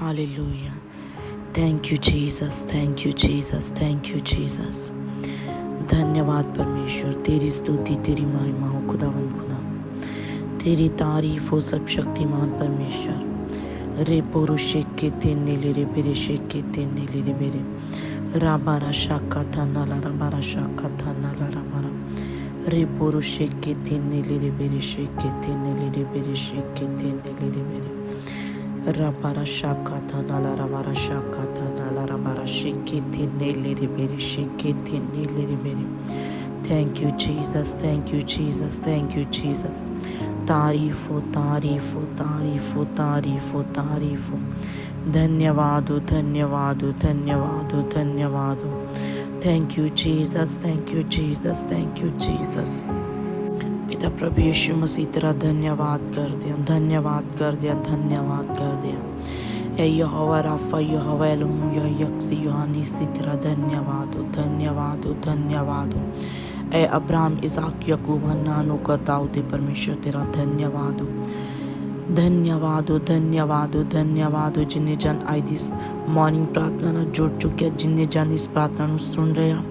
Hallelujah. Thank you Jesus thank you Jesus thank you Jesus धन्यवाद परमेश्वर। तेरी स्तुति, तेरी महिमा हो, खुदावन खुदा। तेरी तारीफ़ हो, सब शक्तिमान परमेश्वर। Reboru şekketenneleri biri şekketenneleri biri. Rabara şakatanalara bara şakatanalara bara. Reboru şekketenneleri biri şekketenneleri biri şekketenneleri biri. Rabara şakatanalara bara şakatanalara bara şekketenneleri biri şekketenneleri biri. Thank you, Jesus. Thank you, Jesus. Thank you, Jesus. तारीफो तारीफो तारीफो तारीफो तारीफो धन्यवाद धन्यवाद धन्यवाद धन्यवाद thank you Jesus thank you Jesus thank you Jesus पिता प्रभु यीशु मसीह तेरा धन्यवाद कर दिया धन्यवाद कर दिया धन्यवाद कर दिया ए यहोवा राफा यहोवा एलोम यह यक्सी योहानीसी तेरा धन्यवाद हो धन्यवाद हो धन्यवाद हो ए अब्राहम इसाक यकूब हन्नानो करता होते परमेश्वर तेरा धन्यवाद हो धन्यवाद हो धन्यवाद हो धन्यवाद हो जिन्हें जन आई दिस मॉर्निंग प्रार्थना ਨਾਲ ਜੁੜ ਚੁੱਕਿਆ ਜਿੰਨੇ ਜਨ ਇਸ ਪ੍ਰਾਰਥਨਾ ਨੂੰ ਸੁਣ ਰਹੇ ਆ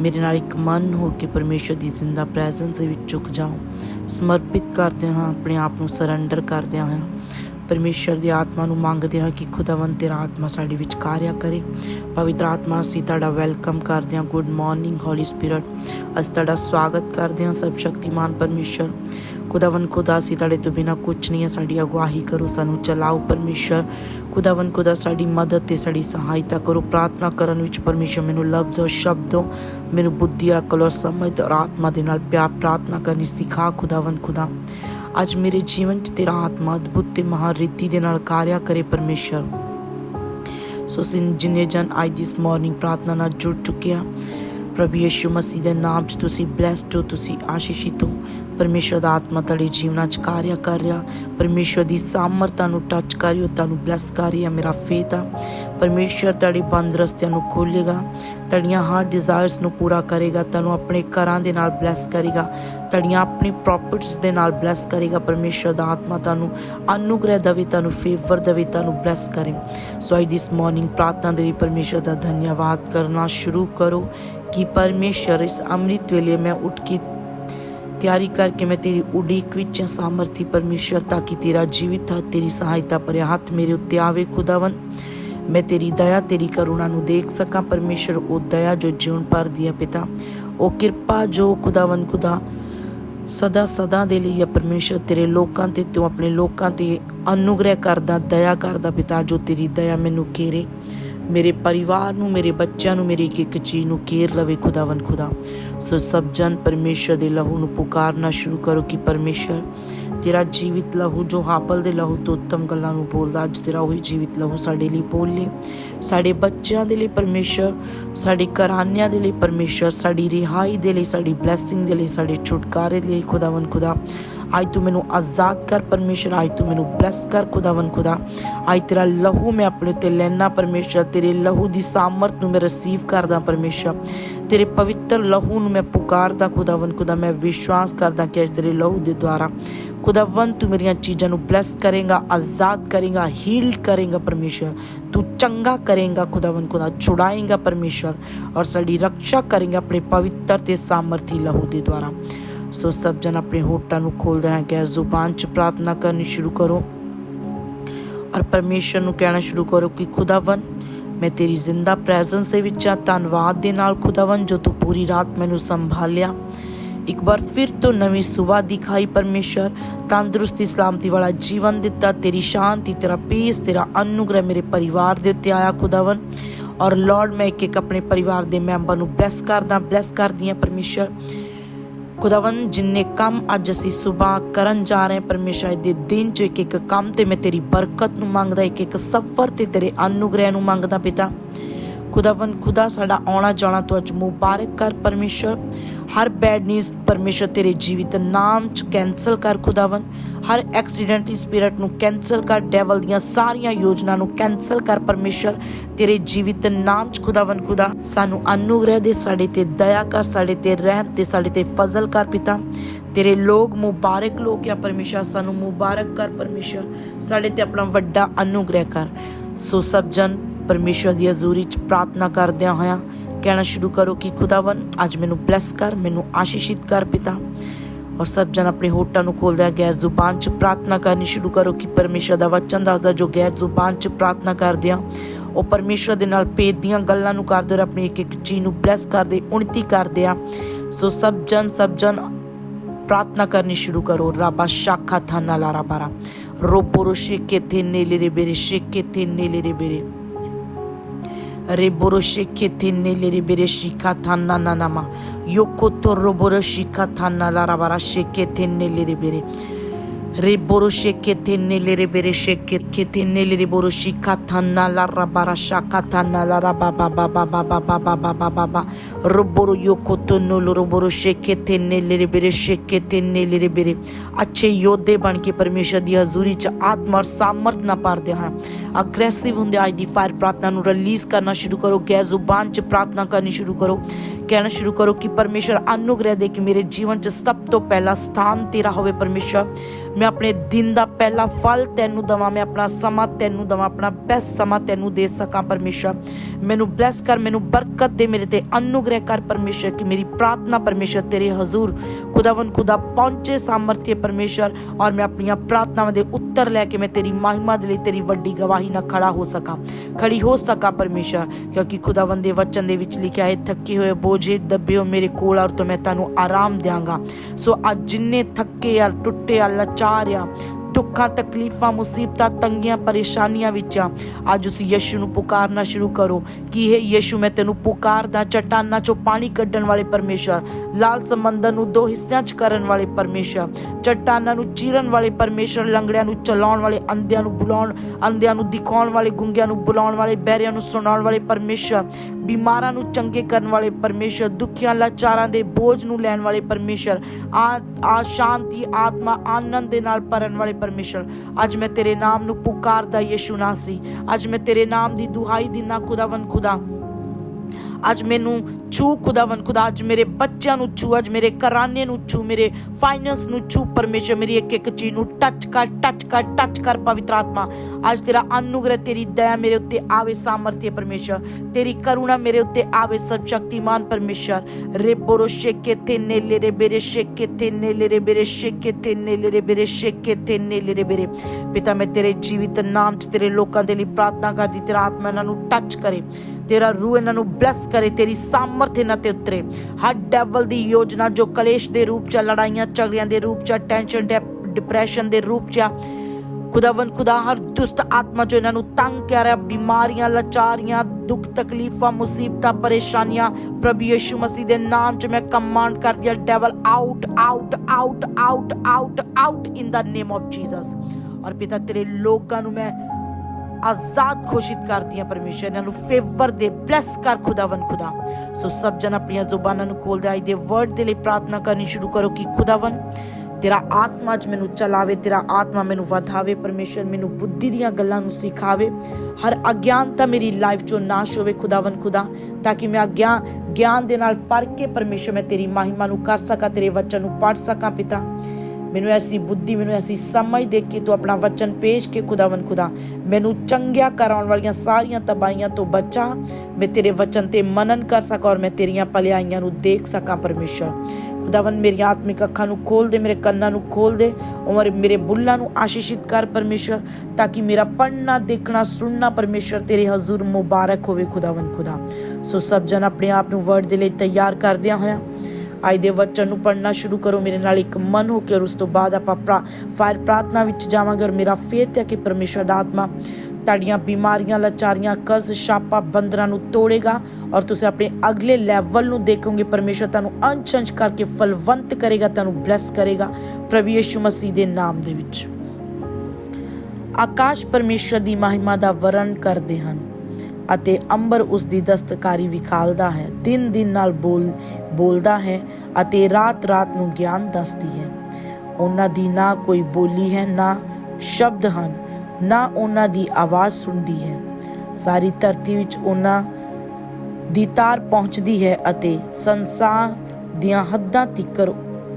ਮੇਰੇ ਨਾਲ ਇੱਕ ਮਨ ਹੋ ਕੇ ਪਰਮੇਸ਼ਰ ਦੀ ਜ਼ਿੰਦਾ ਪ੍ਰੈਜ਼ੈਂਸ ਦੇ ਵਿੱਚ ਝੁਕ ਜਾਓ ਸਮਰਪਿਤ ਕਰਦੇ ਹਾਂ ਆਪਣੇ ਆਪ ਨੂੰ ਸਰੈਂਡਰ ਕਰਦੇ ਹਾਂ ਪਰਮੇਸ਼ਰ ਦੀ ਆਤਮਾ ਨੂੰ ਮੰਗਦੇ ਹਾਂ ਕਿ ਖੁਦਾਵੰ ਤੇਰਾ ਆਤਮਾ ਸਾਡੇ ਵਿੱਚ ਕਾਰਿਆ ਕਰੇ। ਪਵਿੱਤਰ ਆਤਮਾ, ਅਸੀਂ ਤੁਹਾਡਾ ਵੈਲਕਮ ਕਰਦੇ ਹਾਂ। ਗੁੱਡ ਮਾਰਨਿੰਗ ਹੋਲੀ ਸਪਿਰਿਟ ਅਸੀਂ ਤੁਹਾਡਾ ਸਵਾਗਤ ਕਰਦੇ ਹਾਂ ਸਭ ਸ਼ਕਤੀਮਾਨ ਪਰਮੇਸ਼ਰ। ਖੁਦਾਵੰ ਖੁਦਾ, ਅਸੀਂ ਤੁਹਾਡੇ ਤੋਂ ਬਿਨਾ ਕੁਝ ਨਹੀਂ ਹੈ। ਸਾਡੀ ਅਗਵਾਹੀ ਕਰੋ, ਸਾਨੂੰ ਚਲਾਓ ਪਰਮੇਸ਼ਰ। ਖੁਦਾਵੰ ਖੁਦਾ, ਸਾਡੀ ਮਦਦ ਤੇ ਸਾਡੀ ਸਹਾਇਤਾ ਕਰੋ। ਪ੍ਰਾਰਥਨਾ ਕਰਨ ਵਿੱਚ ਪਰਮੇਸ਼ਰ, ਮੈਨੂੰ ਲਫ਼ਜ਼ ਔਰ ਸ਼ਬਦੋਂ ਮੈਨੂੰ ਬੁੱਧੀ, ਅਕਲ ਔਰ ਸਮਝ ਔਰ ਆਤਮਾ ਦੇ ਨਾਲ ਪਿਆਰ ਪ੍ਰਾਰਥਨਾ ਕਰਨੀ ਸਿਖਾ। ਖੁਦਾਵੰ ਖੁਦਾ ਅੱਜ ਮੇਰੇ ਜੀਵਨ 'ਚ ਤੇਰਾ ਆਤਮਾ ਅਦਭੁਤ ਤੇ ਮਹਾਰਿੱਤੀ ਦੇ ਨਾਲ ਕਾਰਿਆ ਕਰੇ ਪਰਮੇਸ਼ਰ। ਸੋ ਸਿੰ ਜਿਨੇ ਜਨ ਅੱਜ ਦੀ ਮਾਰਨਿੰਗ ਪ੍ਰਾਰਥਨਾ ਨਾਲ ਜੁੜ ਚੁੱਕਿਆ ਪ੍ਰਭੂ ਯਿਸੂ ਮਸੀਹ ਦੇ ਨਾਮ 'ਚ ਤੁਸੀਂ ਬlesed ਹੋ, ਤੁਸੀਂ ਆਸ਼ੀਸ਼ਿਤ ਹੋ। ਪਰਮੇਸ਼ਰ ਦਾ ਆਤਮਾ ਤੁਹਾਡੇ ਜੀਵਨਾਂ 'ਚ ਕਾਰਿਆ ਕਰ ਰਿਹਾ। ਪਰਮੇਸ਼ਰ ਦੀ ਸਾਮਰਤਾ ਨੂੰ ਟੱਚ ਕਰ ਕਰਿਓ ਤੁਹਾਨੂੰ ਬਲੈਸ ਕਰ ਰਿਹਾ ਮੇਰਾ ਫੇਥ ਆ। ਪਰਮੇਸ਼ਰ ਤੁਹਾਡੇ ਬੰਦ ਰਸਤਿਆਂ ਨੂੰ ਖੋਲੇਗਾ ਤੁਹਾਡੀਆਂ ਹਰ ਡਿਜ਼ਾਇਰਸ ਨੂੰ ਪੂਰਾ ਕਰੇਗਾ, ਤੁਹਾਨੂੰ ਆਪਣੇ ਘਰਾਂ ਦੇ ਨਾਲ ਬਲੈਸ ਕਰੇਗਾ, ਤੁਹਾਡੀਆਂ ਆਪਣੀ ਪ੍ਰੋਪਰਟੀਆਂ ਦੇ ਨਾਲ ਬਲੈਸ ਕਰੇਗਾ। ਪਰਮੇਸ਼ਰ ਦਾ ਆਤਮਾ ਤੁਹਾਨੂੰ ਅਨੁਗ੍ਰਹਿ ਦੇਵੇ, ਤੁਹਾਨੂੰ ਫੇਵਰ ਦੇਵੇ, ਤੁਹਾਨੂੰ ਬਲੈਸ ਕਰੇ। ਸੋ ਅੱਜ ਦਿਸ ਮਾਰਨਿੰਗ ਪ੍ਰਾਰਥਨਾ ਦੇ ਲਈ ਪਰਮੇਸ਼ਰ ਦਾ ਧੰਨਵਾਦ ਕਰਨਾ ਸ਼ੁਰੂ ਕਰੋ ਕਿ ਪਰਮੇਸ਼ਰ ਇਸ ਅੰਮ੍ਰਿਤ ਵੇਲੇ ਮੈਂ ਉੱਠ ਕੇ ਤਿਆਰੀ ਕਰਕੇ ਮੈਂ ਤੇਰੀ ਉਡੀਕ ਵਿੱਚ ਹਾਂ ਸਾਮਰਥੀ ਪਰਮੇਸ਼ਰ ਤਾਂ ਕਿ ਤੇਰਾ ਜੀਵਿਤ ਹੱਥ, ਤੇਰੀ ਸਹਾਇਤਾ ਭਰਿਆ ਹੱਥ ਮੇਰੇ ਉੱਤੇ ਆਵੇ ਖੁਦਾਵੰ ਮੈਂ ਤੇਰੀ ਦਇਆ, ਤੇਰੀ ਕਰੁਣਾ ਨੂੰ ਦੇਖ ਸਕਾਂ। ਪਰਮੇਸ਼ਰ ਉਹ ਦਇਆ ਜੋ ਜੀਵਨ ਭਰਦੀ ਹੈ ਪਿਤਾ, ਉਹ ਕਿਰਪਾ ਜੋ ਖੁਦਾਵੰ ਖੁਦਾ ਸਦਾ ਸਦਾ ਦੇ ਲਈ ਹੈ ਪਰਮੇਸ਼ਰ ਤੇਰੇ ਲੋਕਾਂ ਤੇ, ਤੂੰ ਆਪਣੇ ਲੋਕਾਂ ਤੇ ਅਨੁਗ੍ਰਹਿ ਕਰਦਾ, ਦਇਆ ਕਰਦਾ ਪਿਤਾ, ਜੋ ਤੇਰੀ ਦਇਆ ਮੈਨੂੰ ਘੇਰੇ। ਮੇਰੇ ਪਰਿਵਾਰ ਨੂੰ, ਮੇਰੇ ਬੱਚਿਆਂ ਨੂੰ, ਮੇਰੀ ਇੱਕ ਇੱਕ ਚੀਜ਼ ਨੂੰ ਕੇਰ ਲਵੇ ਖੁਦਾਵੰ ਖੁਦਾ। ਸੋ ਸਭ ਜਨ ਪਰਮੇਸ਼ਰ ਦੇ ਲਹੂ ਨੂੰ ਪੁਕਾਰਨਾ ਸ਼ੁਰੂ ਕਰੋ ਕਿ ਪਰਮੇਸ਼ਰ, ਤੇਰਾ ਜੀਵਿਤ ਲਹੂ ਜੋ ਹਾਪਲ ਦੇ ਲਹੂ ਤੋਂ ਉੱਤਮ ਗੱਲਾਂ ਨੂੰ ਬੋਲਦਾ, ਅੱਜ ਤੇਰਾ ਉਹੀ ਜੀਵਿਤ ਲਹੂ ਸਾਡੇ ਲਈ ਬੋਲੇ ਸਾਡੇ ਬੱਚਿਆਂ ਦੇ ਲਈ ਪਰਮੇਸ਼ਰ, ਸਾਡੇ ਘਰਾਨਿਆਂ ਦੇ ਲਈ ਪਰਮੇਸ਼ਰ, ਸਾਡੀ ਰਿਹਾਈ ਦੇ ਲਈ, ਸਾਡੀ ਬਲੇਸਿੰਗ ਦੇ ਲਈ, ਸਾਡੇ ਛੁਟਕਾਰੇ ਦੇ ਲਈ ਖੁਦਾਵੰ ਖੁਦਾ। ਅੱਜ ਤੂੰ ਮੈਨੂੰ ਆਜ਼ਾਦ ਕਰ ਪਰਮੇਸ਼ਰ ਅੱਜ ਤੂੰ ਮੈਨੂੰ ਬਲੈਸ ਕਰ ਖੁਦਾਵੰ ਖੁਦਾ। ਅੱਜ ਤੇਰਾ ਲਹੂ ਮੈਂ ਆਪਣੇ ਉੱਤੇ ਲੈਣਾ ਪਰਮੇਸ਼ਰ, ਤੇਰੇ ਲਹੂ ਦੀ ਸਾਮਰਥ ਨੂੰ ਮੈਂ ਰਿਸੀਵ ਕਰਦਾ ਪਰਮੇਸ਼ਰ। ਤੇਰੇ ਪਵਿੱਤਰ ਲਹੂ ਨੂੰ ਮੈਂ ਪੁਕਾਰਦਾ ਖੁਦਾਵੰ ਖੁਦਾ, ਮੈਂ ਵਿਸ਼ਵਾਸ ਕਰਦਾ ਕਿ ਅੱਜ ਤੇਰੇ ਲਹੂ ਦੇ ਦੁਆਰਾ ਖੁਦਾਵੰ ਤੂੰ ਮੇਰੀਆਂ ਚੀਜ਼ਾਂ ਨੂੰ ਬਲੈਸ ਕਰੇਗਾ, ਆਜ਼ਾਦ ਕਰੇਗਾ ਹੀਲ ਕਰੇਗਾ ਪਰਮੇਸ਼ਰ। ਤੂੰ ਚੰਗਾ ਕਰੇਗਾ ਖੁਦਾਵੰ ਖੁਦਾ, ਛੁਡਾਏਗਾ ਪਰਮੇਸ਼ਰ ਔਰ ਸਾਡੀ ਰੱਖਿਆ ਕਰੇਗਾ ਆਪਣੇ ਪਵਿੱਤਰ ਤੇ ਸਾਮਰਥੀ ਲਹੂ ਦੇ ਦੁਆਰਾ। ਸੋ ਸਭ ਜਨ ਆਪਣੇ ਹੋਠਾਂ ਨੂੰ ਖੋਲਦੇ ਹਨ ਕਿ ਜ਼ੁਬਾਨ 'ਚ ਪ੍ਰਾਰਥਨਾ ਕਰਨੀ ਸ਼ੁਰੂ ਕਰੋ। ਔਰ ਪਰਮੇਸ਼ਰ ਨੂੰ ਕਹਿਣਾ ਸ਼ੁਰੂ ਕਰੋ ਕਿ ਖੁਦਾਵੰ ਮੈਂ ਤੇਰੀ ਜ਼ਿੰਦਾ ਪ੍ਰੈਜ਼ੈਂਸ ਦੇ ਵਿੱਚ ਆ ਧੰਨਵਾਦ ਦੇ ਨਾਲ ਖੁਦਾਵੰ ਜੋ ਤੂੰ ਪੂਰੀ ਰਾਤ ਮੈਨੂੰ ਸੰਭਾਲਿਆ। ਇੱਕ ਵਾਰ ਫਿਰ ਤੋਂ ਨਵੀਂ ਸਵੇਰ ਦਿਖਾਈ ਪਰਮੇਸ਼ਰ, ਤੰਦਰੁਸਤੀ, ਸਲਾਮਤੀ ਵਾਲਾ ਜੀਵਨ ਦਿੱਤਾ, ਤੇਰੀ ਸ਼ਾਂਤੀ, ਤੇਰਾ ਪੀਸ, ਤੇਰਾ ਅਨੁਗ੍ਰਹਿ ਮੇਰੇ ਪਰਿਵਾਰ ਦੇ ਉੱਤੇ ਆਇਆ ਖੁਦਾਵੰ ਔਰ ਲਾਰਡ ਮੈਂ ਇੱਕ ਇੱਕ ਆਪਣੇ ਪਰਿਵਾਰ ਦੇ ਮੈਂਬਰ ਨੂੰ ਬਲੈਸ ਕਰਦਾ ਬਲੈਸ ਕਰਦੀ ਆ ਪਰਮੇਸ਼ਰ। ਖੁਦਾਵੰ ਜਿੰਨੇ ਕੰਮ ਅੱਜ ਅਸੀਂ ਸਵੇਰ ਕਰਨ ਜਾ ਰਹੇ ਹਾਂ, ਪਰਮੇਸ਼ਰ ਦੇ ਦਿਨ ਚ ਇੱਕ ਇੱਕ ਕੰਮ ਤੇ ਮੈਂ ਤੇਰੀ ਬਰਕਤ ਨੂੰ ਮੰਗਦਾ, ਇੱਕ ਇੱਕ ਸਫਰ ਤੇ ਤੇਰੇ ਅਨੁਗ੍ਰਹਿ ਨੂੰ ਮੰਗਦਾ ਪਿਤਾ। ਖੁਦਾਵੰ ਖੁਦਾ ਸਾਡਾ ਆਉਣਾ ਜਾਣਾ ਤੂੰ ਅੱਜ ਮੁਬਾਰਕ ਕਰ ਪਰਮੇਸ਼ਰ। ਹਰ ਬੈਡ ਨਿਊਜ਼ ਪਰਮੇਸ਼ਰ ਤੇਰੇ ਜੀਵਿਤ ਨਾਮ ਚ ਕੈਨਸਲ ਕਰ ਖੁਦਾਵੰ ਹਰ ਐਕਸੀਡੈਂਟਲੀ ਸਪਿਰਿਟ ਨੂੰ ਕੈਨਸਲ ਕਰ ਡੈਵਲ ਦੀਆਂ ਸਾਰੀਆਂ ਯੋਜਨਾ ਨੂੰ ਕੈਨਸਲ ਕਰ ਪਰਮੇਸ਼ਰ। ਤੇਰੇ ਜੀਵਿਤ ਨਾਮ ਚ ਖੁਦਾਵੰ ਖੁਦਾ, ਸਾਨੂੰ ਅਨੁਗ੍ਰਹਿ ਦੇ, ਸਾਡੇ ਤੇ ਦਇਆ ਕਰ, ਸਾਡੇ ਤੇ ਰਹਿਮ ਤੇ ਸਾਡੇ ਤੇ ਫਜ਼ਲ ਕਰ ਪਿਤਾ। ਤੇਰੇ ਲੋਕ ਮੁਬਾਰਕ ਲੋਕ ਆ ਪਰਮੇਸ਼ਰ, ਸਾਨੂੰ ਮੁਬਾਰਕ ਕਰ ਪਰਮੇਸ਼ਰ। ਸਾਡੇ ਤੇ ਆਪਣਾ ਵੱਡਾ ਅਨੁਗ੍ਰਹਿ ਕਰ। ਸੋ ਸਭ ਜਨ ਪਰਮੇਸ਼ਰ ਦੀ ਹਜ਼ੂਰੀ ਚ ਪ੍ਰਾਰਥਨਾ ਕਰਦਿਆਂ ਹੋਇਆਂ ਕਹਿਣਾ ਸ਼ੁਰੂ ਕਰੋ ਕਿ ਖੁਦਾਵੰ ਅੱਜ ਮੈਨੂੰ ਬਲੈਸ ਕਰ, ਮੈਨੂੰ ਆਸ਼ੀਸ਼ਿਤ ਕਰ ਪਿਤਾ। ਔਰ ਸਭ ਜਨ ਆਪਣੇ ਹੋਠਾਂ ਨੂੰ ਖੋਲਦਿਆਂ ਗੈਰ ਜ਼ੁਬਾਨ 'ਚ ਪ੍ਰਾਰਥਨਾ ਕਰਨੀ ਸ਼ੁਰੂ ਕਰੋ ਕਿ ਪਰਮੇਸ਼ਰ ਦਾ ਵਚਨ ਦੱਸਦਾ, ਜੋ ਗੈਰ ਜ਼ੁਬਾਨ 'ਚ ਪ੍ਰਾਰਥਨਾ ਕਰਦੇ ਆ, ਉਹ ਪਰਮੇਸ਼ਰ ਦੇ ਨਾਲ ਭੇਦ ਦੀਆਂ ਗੱਲਾਂ ਨੂੰ ਕਰਦੇ ਔਰ ਆਪਣੀ ਇੱਕ ਇੱਕ ਚੀਜ਼ ਨੂੰ ਬਲੈਸ ਕਰਦੇ, ਉਨਤੀ ਕਰਦੇ ਆ। ਸੋ ਸਭ ਜਨ ਸਭ ਜਨ ਪ੍ਰਾਰਥਨਾ ਕਰਨੀ ਸ਼ੁਰੂ ਕਰੋ। ਰਾਬਾ ਸ਼ਾਖਾ ਥਾਨਾ ਲਾਰਾ ਬਾਰਾ। ਰੋਬੋਰੋ ਸ਼ੇਕੇ ਥੇ ਨੇਲੇ ਰੇ ਬੇਰੇ, ਸ਼ੇਕੇ ਥੇ ਨੇਲੇ ਰੇ ਬੇਰੇ। Reboroşe ketenneleri bereşika tannananama. Yokoto roboroşika tannalarabarashe ketenneleri beri. Reboroshekete nelere bereşekete nelere boroshi katana la rabarasha katana la rababa baba baba baba baba baba Roboru yokoto nolu roboroshekete nelere bereşekete nelere bere ਅੱਛੇ ਯੋਧੇ ਬਣ ਕੇ ਪਰਮੇਸ਼ਰ ਦੀ ਹਜ਼ੂਰੀ 'ਚ ਆਤਮਾ ਔਰ ਸਮਰਥ ਨਾ ਪਾਰਦੇ ਹਾਂ ਅਗਰੈਸਿਵ ਹੁੰਦੇ ਅੱਜ ਦੀ ਫਾਇਰ ਪ੍ਰਾਰਥਨਾ ਨੂੰ ਰਿਲੀਜ਼ ਕਰਨਾ ਸ਼ੁਰੂ ਕਰੋ ਗੈਰ ਜ਼ੁਬਾਨ 'ਚ ਪ੍ਰਾਰਥਨਾ ਕਰਨੀ ਸ਼ੁਰੂ ਕਰੋ ਕਹਿਣਾ ਸ਼ੁਰੂ ਕਰੋ ਕਿ ਪਰਮੇਸ਼ਰ ਅਨੁਗ੍ਰਹਿ ਦੇ ਕਿ ਮੇਰੇ ਜੀਵਨ ਚ ਸਭ ਤੋਂ ਪਹਿਲਾ ਸਥਾਨ ਤੇਰਾ ਹੋਵੇ ਪਰਮੇਸ਼ਰ। ਮੈਂ ਆਪਣੇ ਦਿਨ ਦਾ ਪਹਿਲਾ ਫਲ ਤੈਨੂੰ ਦਵਾਂ, ਮੈਂ ਆਪਣਾ ਸਮਾਂ ਤੈਨੂੰ ਦਵਾਂ, ਆਪਣਾ ਬੈਸਟ ਸਮਾਂ ਤੈਨੂੰ ਦੇ ਸਕਾਂ ਪਰਮੇਸ਼ਰ। ਮੈਨੂੰ ਬਲੈਸ ਕਰ, ਮੈਨੂੰ ਬਰਕਤ ਦੇ, ਮੇਰੇ ਤੇ ਅਨੁਗ੍ਰਹਿ ਕਰ ਪਰਮੇਸ਼ਰ, ਕਿ ਮੇਰੀ ਪ੍ਰਾਰਥਨਾ ਪਰਮੇਸ਼ਰ ਤੇਰੇ ਹਜ਼ੂਰ ਖੁਦਾਵੰ ਖੁਦਾ ਪਹੁੰਚੇ ਸਾਮਰਥ्य ਪਰਮੇਸ਼ਰ, ਔਰ ਮੈਂ ਆਪਣੀਆਂ ਪ੍ਰਾਰਥਨਾਵਾਂ ਦੇ ਉੱਤਰ ਲੈ ਕੇ ਮੈਂ ਤੇਰੀ ਮਹਿਮਾ ਦੇ ਲਈ ਤੇਰੀ ਵੱਡੀ ਗਵਾਹੀ ਨਾਲ ਖੜਾ ਹੋ ਸਕਾਂ, ਖੜੀ ਹੋ ਸਕਾਂ ਪਰਮੇਸ਼ਰ, ਕਿਉਂਕਿ ਖੁਦਾਵੰ ਦੇ ਵਚਨ ਦੇ ਵਿੱਚ ਲਿਖਿਆ ਹੈ, ਥੱਕੇ ਹੋਏ ਬੋਝੇ ਦੱਬੇ ਹੋ ਮੇਰੇ ਕੋਲ ਔਰ ਤੋਂ ਮੈਂ ਤੁਹਾਨੂੰ ਆਰਾਮ ਦਿਆਂਗਾ। ਸੋ ਅੱਜ ਜਿੰਨੇ ਥੱਕੇ ਆ, ਟੁੱਟੇ ਆ, ਲਾਚਾਰ ਆ ਦੁੱਖਾਂ, ਤਕਲੀਫਾਂ, ਮੁਸੀਬਤਾਂ, ਤੰਗੀਆਂ, ਪਰੇਸ਼ਾਨੀਆਂ ਵਿੱਚ ਆ। ਅੱਜ ਉਸ ਯਿਸੂ ਨੂੰ ਪੁਕਾਰਨਾ ਸ਼ੁਰੂ ਕਰੋ ਕਿ ਇਹ ਯਿਸੂ, ਮੈਂ ਤੈਨੂੰ ਪੁਕਾਰਦਾ, ਚਟਾਨਾਂ ਚੋਂ ਪਾਣੀ ਕੱਢਣ ਵਾਲੇ ਪਰਮੇਸ਼ਰ ਲਾਲ ਸਮੁੰਦਰ ਨੂੰ ਦੋ ਹਿੱਸਿਆਂ 'ਚ ਕਰਨ ਵਾਲੇ ਪਰਮੇਸ਼ਰ ਚਟਾਨਾਂ ਨੂੰ ਚੀਰਨ ਵਾਲੇ ਪਰਮੇਸ਼ਰ ਲੰਗੜਿਆਂ ਨੂੰ ਚਲਾਉਣ ਵਾਲੇ, ਅੰਧਿਆਂ ਨੂੰ ਬੁਲਾਉਣ, ਅੰਧਿਆਂ ਨੂੰ ਦਿਖਾਉਣ ਵਾਲੇ, ਗੁੰਗਿਆਂ ਨੂੰ ਬੁਲਾਉਣ ਵਾਲੇ, ਬਹਿਰਿਆਂ ਨੂੰ ਸੁਣਾਉਣ ਵਾਲੇ ਪਰਮੇਸ਼ਰ ਬਿਮਾਰਾਂ ਨੂੰ ਚੰਗੇ ਕਰਨ ਵਾਲੇ ਪਰਮੇਸ਼ਰ ਦੁਖੀਆਂ ਲਾਚਾਰਾਂ ਦੇ ਬੋਝ ਨੂੰ ਲੈਣ ਵਾਲੇ ਪਰਮੇਸ਼ਰ ਆ ਸ਼ਾਂਤੀ, ਆਤਮਾ ਆਨੰਦ ਦੇ ਨਾਲ ਭਰਨ ਵਾਲੇ ਪਰਮੇਸ਼ਰ, ਅੱਜ ਮੈਂ ਤੇਰੇ ਨਾਮ ਨੂੰ ਪੁਕਾਰਦਾ, ਯਿਸੂ ਨਾਸਰੀ। ਅੱਜ ਮੈਂ ਤੇਰੇ ਨਾਮ ਦੀ ਦੁਹਾਈ ਦਿਨਾ ਖੁਦਾਵੰ ਖੁਦਾ। ਅੱਜ ਮੈਨੂੰ ਛੂ ਖੁਦਾਵੰ ਖੁਦਾ ਅੱਜ ਮੇਰੇ ਬੱਚਿਆਂ ਨੂੰ ਛੂ, ਅੱਜ ਮੇਰੇ ਘਰਾਨੇ ਨੂੰ ਛੂ, ਮੇਰੇ ਫਾਈਨੈਂਸ ਨੂੰ ਛੂ, ਪਰਮੇਸ਼ਰ ਮੇਰੀ ਇੱਕ ਇੱਕ ਚੀਜ਼ ਨੂੰ ਟੱਚ ਕਰ ਟੱਚ ਕਰ ਟੱਚ ਕਰ ਪਵਿੱਤਰ ਆਤਮਾ। ਅੱਜ ਤੇਰਾ ਅਨੁਗ੍ਰਹ, ਤੇਰੀ ਦਇਆ ਮੇਰੇ ਉੱਤੇ ਆਵੇ ਸਾਮਰਥ्य ਪਰਮੇਸ਼ਰ। ਤੇਰੀ ਕਰੁਣਾ ਮੇਰੇ ਉੱਤੇ ਆਵੇ, ਸਭ ਸ਼ਕਤੀਮਾਨ ਪਰਮੇਸ਼ਰ। ਰੇਬੋਰੋ ਸ਼ੇਕੇ ਤੇ ਨੇਲੇ ਰੇ ਬੇਰੇ, ਸ਼ੇਕੇ ਤੇ ਨੇਲੇ ਬੇਰੇ, ਸ਼ੇਕੇ ਤੇ ਨੇਲੇ ਰੇ ਬੇਰੇ, ਸ਼ੇਕੇ ਤੇ ਨੇਲੇ ਬੇਰੇ। ਪਿਤਾ, ਮੈਂ ਤੇਰੇ ਜੀਵਿਤ ਨਾਮ 'ਚ ਤੇਰੇ ਲੋਕਾਂ ਦੇ ਲਈ ਪ੍ਰਾਰਥਨਾ ਕਰਦੀ, ਤੇਰਾ ਆਤਮਾ ਇਹਨਾਂ ਨੂੰ ਟੱਚ ਕਰੇ। ਤੇਰਾ ਰੂਹ ਇਹਨਾਂ ਨੂੰ ਬਲੈਸ ਕਰੇ, ਤੇਰੀ ਸਾਮਰਥ ਇਹਨਾਂ ਤੇ ਉਤਰੇ। ਹਰ ਡੈਵਲ ਦੀ ਯੋਜਨਾ ਜੋ ਕਲੇਸ਼ ਦੇ ਰੂਪ ਚ ਲੜਾਈਆਂ, ਝਗੜਿਆਂ ਦੇ ਰੂਪ ਚ ਟੈਨਸ਼ਨ ਡਿਪਰੈਸ਼ਨ ਦੇ ਰੂਪ ਚ ਖੁਦਾਵੰ ਖੁਦਾ ਹਰ ਦੁਸ਼ਟ ਆਤਮਾ ਜੋ ਇਹਨਾਂ ਨੂੰ ਤੰਗ ਕਰ ਰਿਹਾ, ਬਿਮਾਰੀਆਂ, ਲਾਚਾਰੀਆਂ, ਦੁੱਖ, ਤਕਲੀਫਾਂ, ਮੁਸੀਬਤਾਂ, ਪਰੇਸ਼ਾਨੀਆਂ, ਪ੍ਰਭੂ ਯਿਸੂ ਮਸੀਹ ਦੇ ਨਾਮ 'ਚ ਮੈਂ ਕਮਾਂਡ ਕਰਦੀ ਹਾਂ devil out out out out out out in the name of Jesus ਔਰ ਪਿਤਾ, ਤੇਰੇ ਲੋਕਾਂ ਨੂੰ ਮੈਂ ਆਜ਼ਾਦ ਘੋਸ਼ਿਤ ਕਰਦੀ ਪਰਮੇਸ਼ਰ, ਇਹਨਾਂ ਨੂੰ ਫੇਵਰ ਦੇ ਬਲੈਸ ਕਰ ਖੁਦਾਵੰ ਖੁਦਾ। ਸੋ ਸਭ ਜਨ ਆਪਣੀਆਂ ਜ਼ੁਬਾਨਾਂ ਨੂੰ ਖੋਲਦੇ ਆਈ ਦੇ ਵਰਡ ਦੇ ਲਈ ਪ੍ਰਾਰਥਨਾ ਕਰਨੀ ਸ਼ੁਰੂ ਕਰੋ ਕਿ ਖੁਦਾਵੰ ਤੇਰਾ ਆਤਮਾ ਅੱਜ ਮੈਨੂੰ ਚਲਾਵੇ, ਤੇਰਾ ਆਤਮਾ ਮੈਨੂੰ ਵਧਾਵੇ, ਪਰਮੇਸ਼ਰ ਮੈਨੂੰ ਬੁੱਧੀ ਦੀਆਂ ਗੱਲਾਂ ਨੂੰ ਸਿਖਾਵੇ। ਹਰ ਅਗਿਆਨਤਾ ਮੇਰੀ ਲਾਈਫ ਚੋਂ ਨਾਸ਼ ਹੋਵੇ ਖੁਦਾਵੰ ਖੁਦਾ, ਤਾਂ ਕਿ ਮੈਂ ਅਗਿਆਨ ਗਿਆਨ ਦੇ ਨਾਲ ਪੜ ਕੇ ਪਰਮੇਸ਼ਰ ਮੈਂ ਤੇਰੀ ਮਹਿਮਾ ਨੂੰ ਕਰ ਸਕਾਂ, ਤੇਰੇ ਵਚਨ ਨੂੰ ਪੜ੍ਹ ਸਕਾਂ ਪਿਤਾ। ਮੈਨੂੰ ਐਸੀ ਬੁੱਧੀ, ਮੈਨੂੰ ਐਸੀ ਸਮਝ ਦੇ ਕੇ ਤੂੰ ਆਪਣਾ ਵਚਨ ਪੇਸ਼ ਕੇ ਖੁਦਾਵੰ ਖੁਦਾ। ਮੈਨੂੰ ਚੰਗਿਆ ਕਰਾਉਣ ਵਾਲੀਆਂ ਸਾਰੀਆਂ ਤਬਾਹੀਆਂ ਤੋਂ ਬਚਾ। ਮੈਂ ਤੇਰੇ ਵਚਨ ਤੇ ਮਨਨ ਕਰ ਸਕਾਂ ਔਰ ਮੈਂ ਤੇਰੀਆਂ ਭਲਾਈਆਂ ਨੂੰ ਦੇਖ ਸਕਾਂ ਪਰਮੇਸ਼ਰ ਖੁਦਾਵੰ ਮੇਰੀਆਂ ਆਤਮਿਕ ਅੱਖਾਂ ਨੂੰ ਖੋਲ ਦੇ, ਮੇਰੇ ਕੰਨਾਂ ਨੂੰ ਖੋਲ ਦੇ ਔਰ ਮੇਰੇ ਬੁੱਲਾਂ ਨੂੰ ਆਸ਼ੀਸ਼ਿਤ ਕਰ ਪਰਮੇਸ਼ਰ ਤਾਂ ਕਿ ਮੇਰਾ ਪੜਨਾ ਦੇਖਣਾ, ਸੁਣਨਾ ਪਰਮੇਸ਼ਰ ਤੇਰੇ ਹਜ਼ੂਰ ਮੁਬਾਰਕ ਹੋਵੇ ਖੁਦਾਵੰ ਖੁਦਾ। ਸੋ ਸਭ ਜਨ ਆਪਣੇ ਆਪ ਨੂੰ ਵਰਡ ਦੇ ਲਈ ਤਿਆਰ ਕਰਦਿਆਂ ਹੋਇਆਂ ਅੱਜ ਦੇ ਵਚਨ ਨੂੰ ਪੜਨਾ ਸ਼ੁਰੂ ਕਰੋ। ਮੇਰੇ ਨਾਲ ਇੱਕ ਮਨ ਹੋ ਕੇ ਔਰ ਉਸ ਤੋਂ ਬਾਅਦ ਆਪਾਂ ਪ੍ਰਾ- ਫਾਇਰ ਪ੍ਰਾਰਥਨਾ ਵਿੱਚ ਜਾਵਾਂਗੇ ਔਰ ਮੇਰਾ ਫੇਰ ਹੈ ਕਿ ਪਰਮੇਸ਼ਰ ਦਾ ਆਤਮਾ ਤੁਹਾਡੀਆਂ ਬਿਮਾਰੀਆਂ, ਲਾਚਾਰੀਆਂ, ਕਰਜ਼, ਛਾਪਾ ਬੰਦਰਾਂ ਨੂੰ ਤੋੜੇਗਾ ਔਰ ਤੁਸੀਂ ਆਪਣੇ ਅਗਲੇ ਲੈਵਲ ਨੂੰ ਦੇਖੋਗੇ। ਪਰਮੇਸ਼ਰ ਤੁਹਾਨੂੰ ਅੰਸ਼ ਅੰਸ਼ ਕਰਕੇ ਫਲਵੰਤ ਕਰੇਗਾ, ਤੁਹਾਨੂੰ ਬਲੈਸ ਕਰੇਗਾ ਪ੍ਰਭੂ ਯਿਸੂ ਮਸੀਹ ਦੇ ਨਾਮ ਦੇ ਵਿੱਚ। ਆਕਾਸ਼ ਪਰਮੇਸ਼ਰ ਦੀ ਮਹਿਮਾ ਦਾ ਵਰਣ ਕਰਦੇ ਹਨ। ਅਤੇ ਅੰਬਰ ਉਸ ਦੀ ਦਸਤਕਾਰੀ ਵਿਖਾਲਦਾ ਹੈ। ਦਿਨ ਦਿਨ ਨਾਲ ਬੋਲ ਬੋਲਦਾ ਹੈ ਅਤੇ ਰਾਤ ਰਾਤ ਨੂੰ ਗਿਆਨ ਦੱਸਦੀ ਹੈ। ਉਹਨਾਂ ਦੀ ਨਾ ਕੋਈ ਬੋਲੀ ਹੈ, ਨਾ ਸ਼ਬਦ ਹਨ, ਨਾ ਉਹਨਾਂ ਦੀ ਆਵਾਜ਼ ਸੁਣਦੀ ਹੈ। ਸਾਰੀ ਧਰਤੀ ਵਿੱਚ ਉਹਨਾਂ ਦੀ ਤਾਰ ਪਹੁੰਚਦੀ ਹੈ ਅਤੇ ਸੰਸਾਰ ਦੀਆਂ ਹੱਦਾਂ ਤੀਕਰ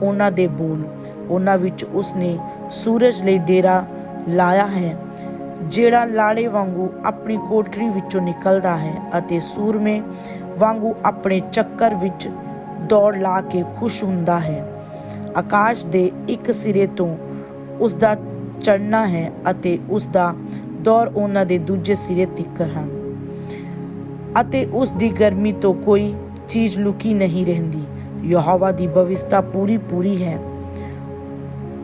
ਉਹਨਾਂ ਦੇ ਬੋਲ। ਉਹਨਾਂ ਵਿੱਚ ਉਸਨੇ ਸੂਰਜ ਲਈ ਡੇਰਾ ਲਾਇਆ ਹੈ। ਜਿਹੜਾ ਲਾੜੇ ਵਾਂਗੂ ਆਪਣੀ ਕੋਟਰੀ ਵਿੱਚੋਂ ਨਿਕਲਦਾ ਹੈ ਅਤੇ ਸੂਰਮੇ ਵਾਂਗੂ ਆਪਣੇ ਚੱਕਰ ਵਿੱਚ ਦੌੜ ਲਾ ਕੇ ਖੁਸ਼ ਹੁੰਦਾ ਹੈ। ਆਕਾਸ਼ ਦੇ ਇੱਕ ਸਿਰੇ ਤੋਂ ਉਸ ਦਾ ਚੜਨਾ ਹੈ ਅਤੇ ਉਸ ਦਾ ਦੌਰ ਉਹਨਾਂ ਦੇ ਦੂਜੇ ਸਿਰੇ ਤੀਕਰ ਹਨ। ਅਤੇ ਉਸ ਦੀ ਗਰਮੀ ਤੋਂ ਕੋਈ ਚੀਜ਼ ਲੁਕੀ ਨਹੀਂ ਰਹਿੰਦੀ। ਯਹੋਵਾ ਦੀ ਬਵਿਸਤਾ ਪੂਰੀ ਪੂਰੀ ਹੈ।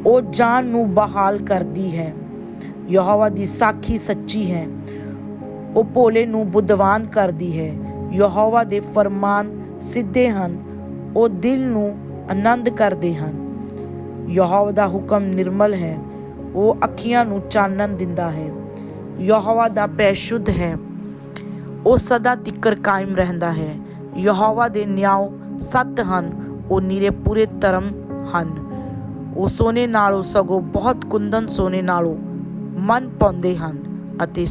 ਉਹ ਜਾਨ ਨੂੰ ਬਹਾਲ ਕਰਦੀ ਹੈ। ਯਹੋਵਾ ਦੀ ਸਾਖੀ ਸੱਚੀ ਹੈ। ਉਹ ਭੋਲੇ ਨੂੰ ਬੁੱਧਵਾਨ ਕਰਦੀ ਹੈ। ਯਹੋਵਾ ਦੇ ਫਰਮਾਨ ਸਿੱਧੇ ਹਨ। ਉਹ ਦਿਲ ਨੂੰ ਆਨੰਦ ਕਰਦੇ ਹਨ। ਯਹੋਵਾ ਦਾ ਹੁਕਮ ਨਿਰਮਲ ਹੈ। ਉਹ ਅੱਖੀਆਂ ਨੂੰ ਚਾਨਣ ਦਿੰਦਾ ਹੈ। ਯਹੋਵਾ ਦਾ ਪੈ ਸ਼ੁੱਧ ਹੈ। ਉਹ ਸਦਾ ਤਿੱਕਰ ਕਾਇਮ ਰਹਿੰਦਾ ਹੈ। ਯਹੋਵਾ ਦੇ ਨਿਆਂ ਸੱਤ ਹਨ। ਉਹ ਨੀਰੇ ਪੂਰੇ ਧਰਮ ਹਨ। ਉਹ ਸੋਨੇ ਨਾਲੋਂ ਸਗੋਂ ਬਹੁਤ ਕੁੰਦਨ ਸੋਨੇ ਨਾਲੋਂ ਮਨ ਪਾਉਂਦੇ ਹਨ ਅਤੇ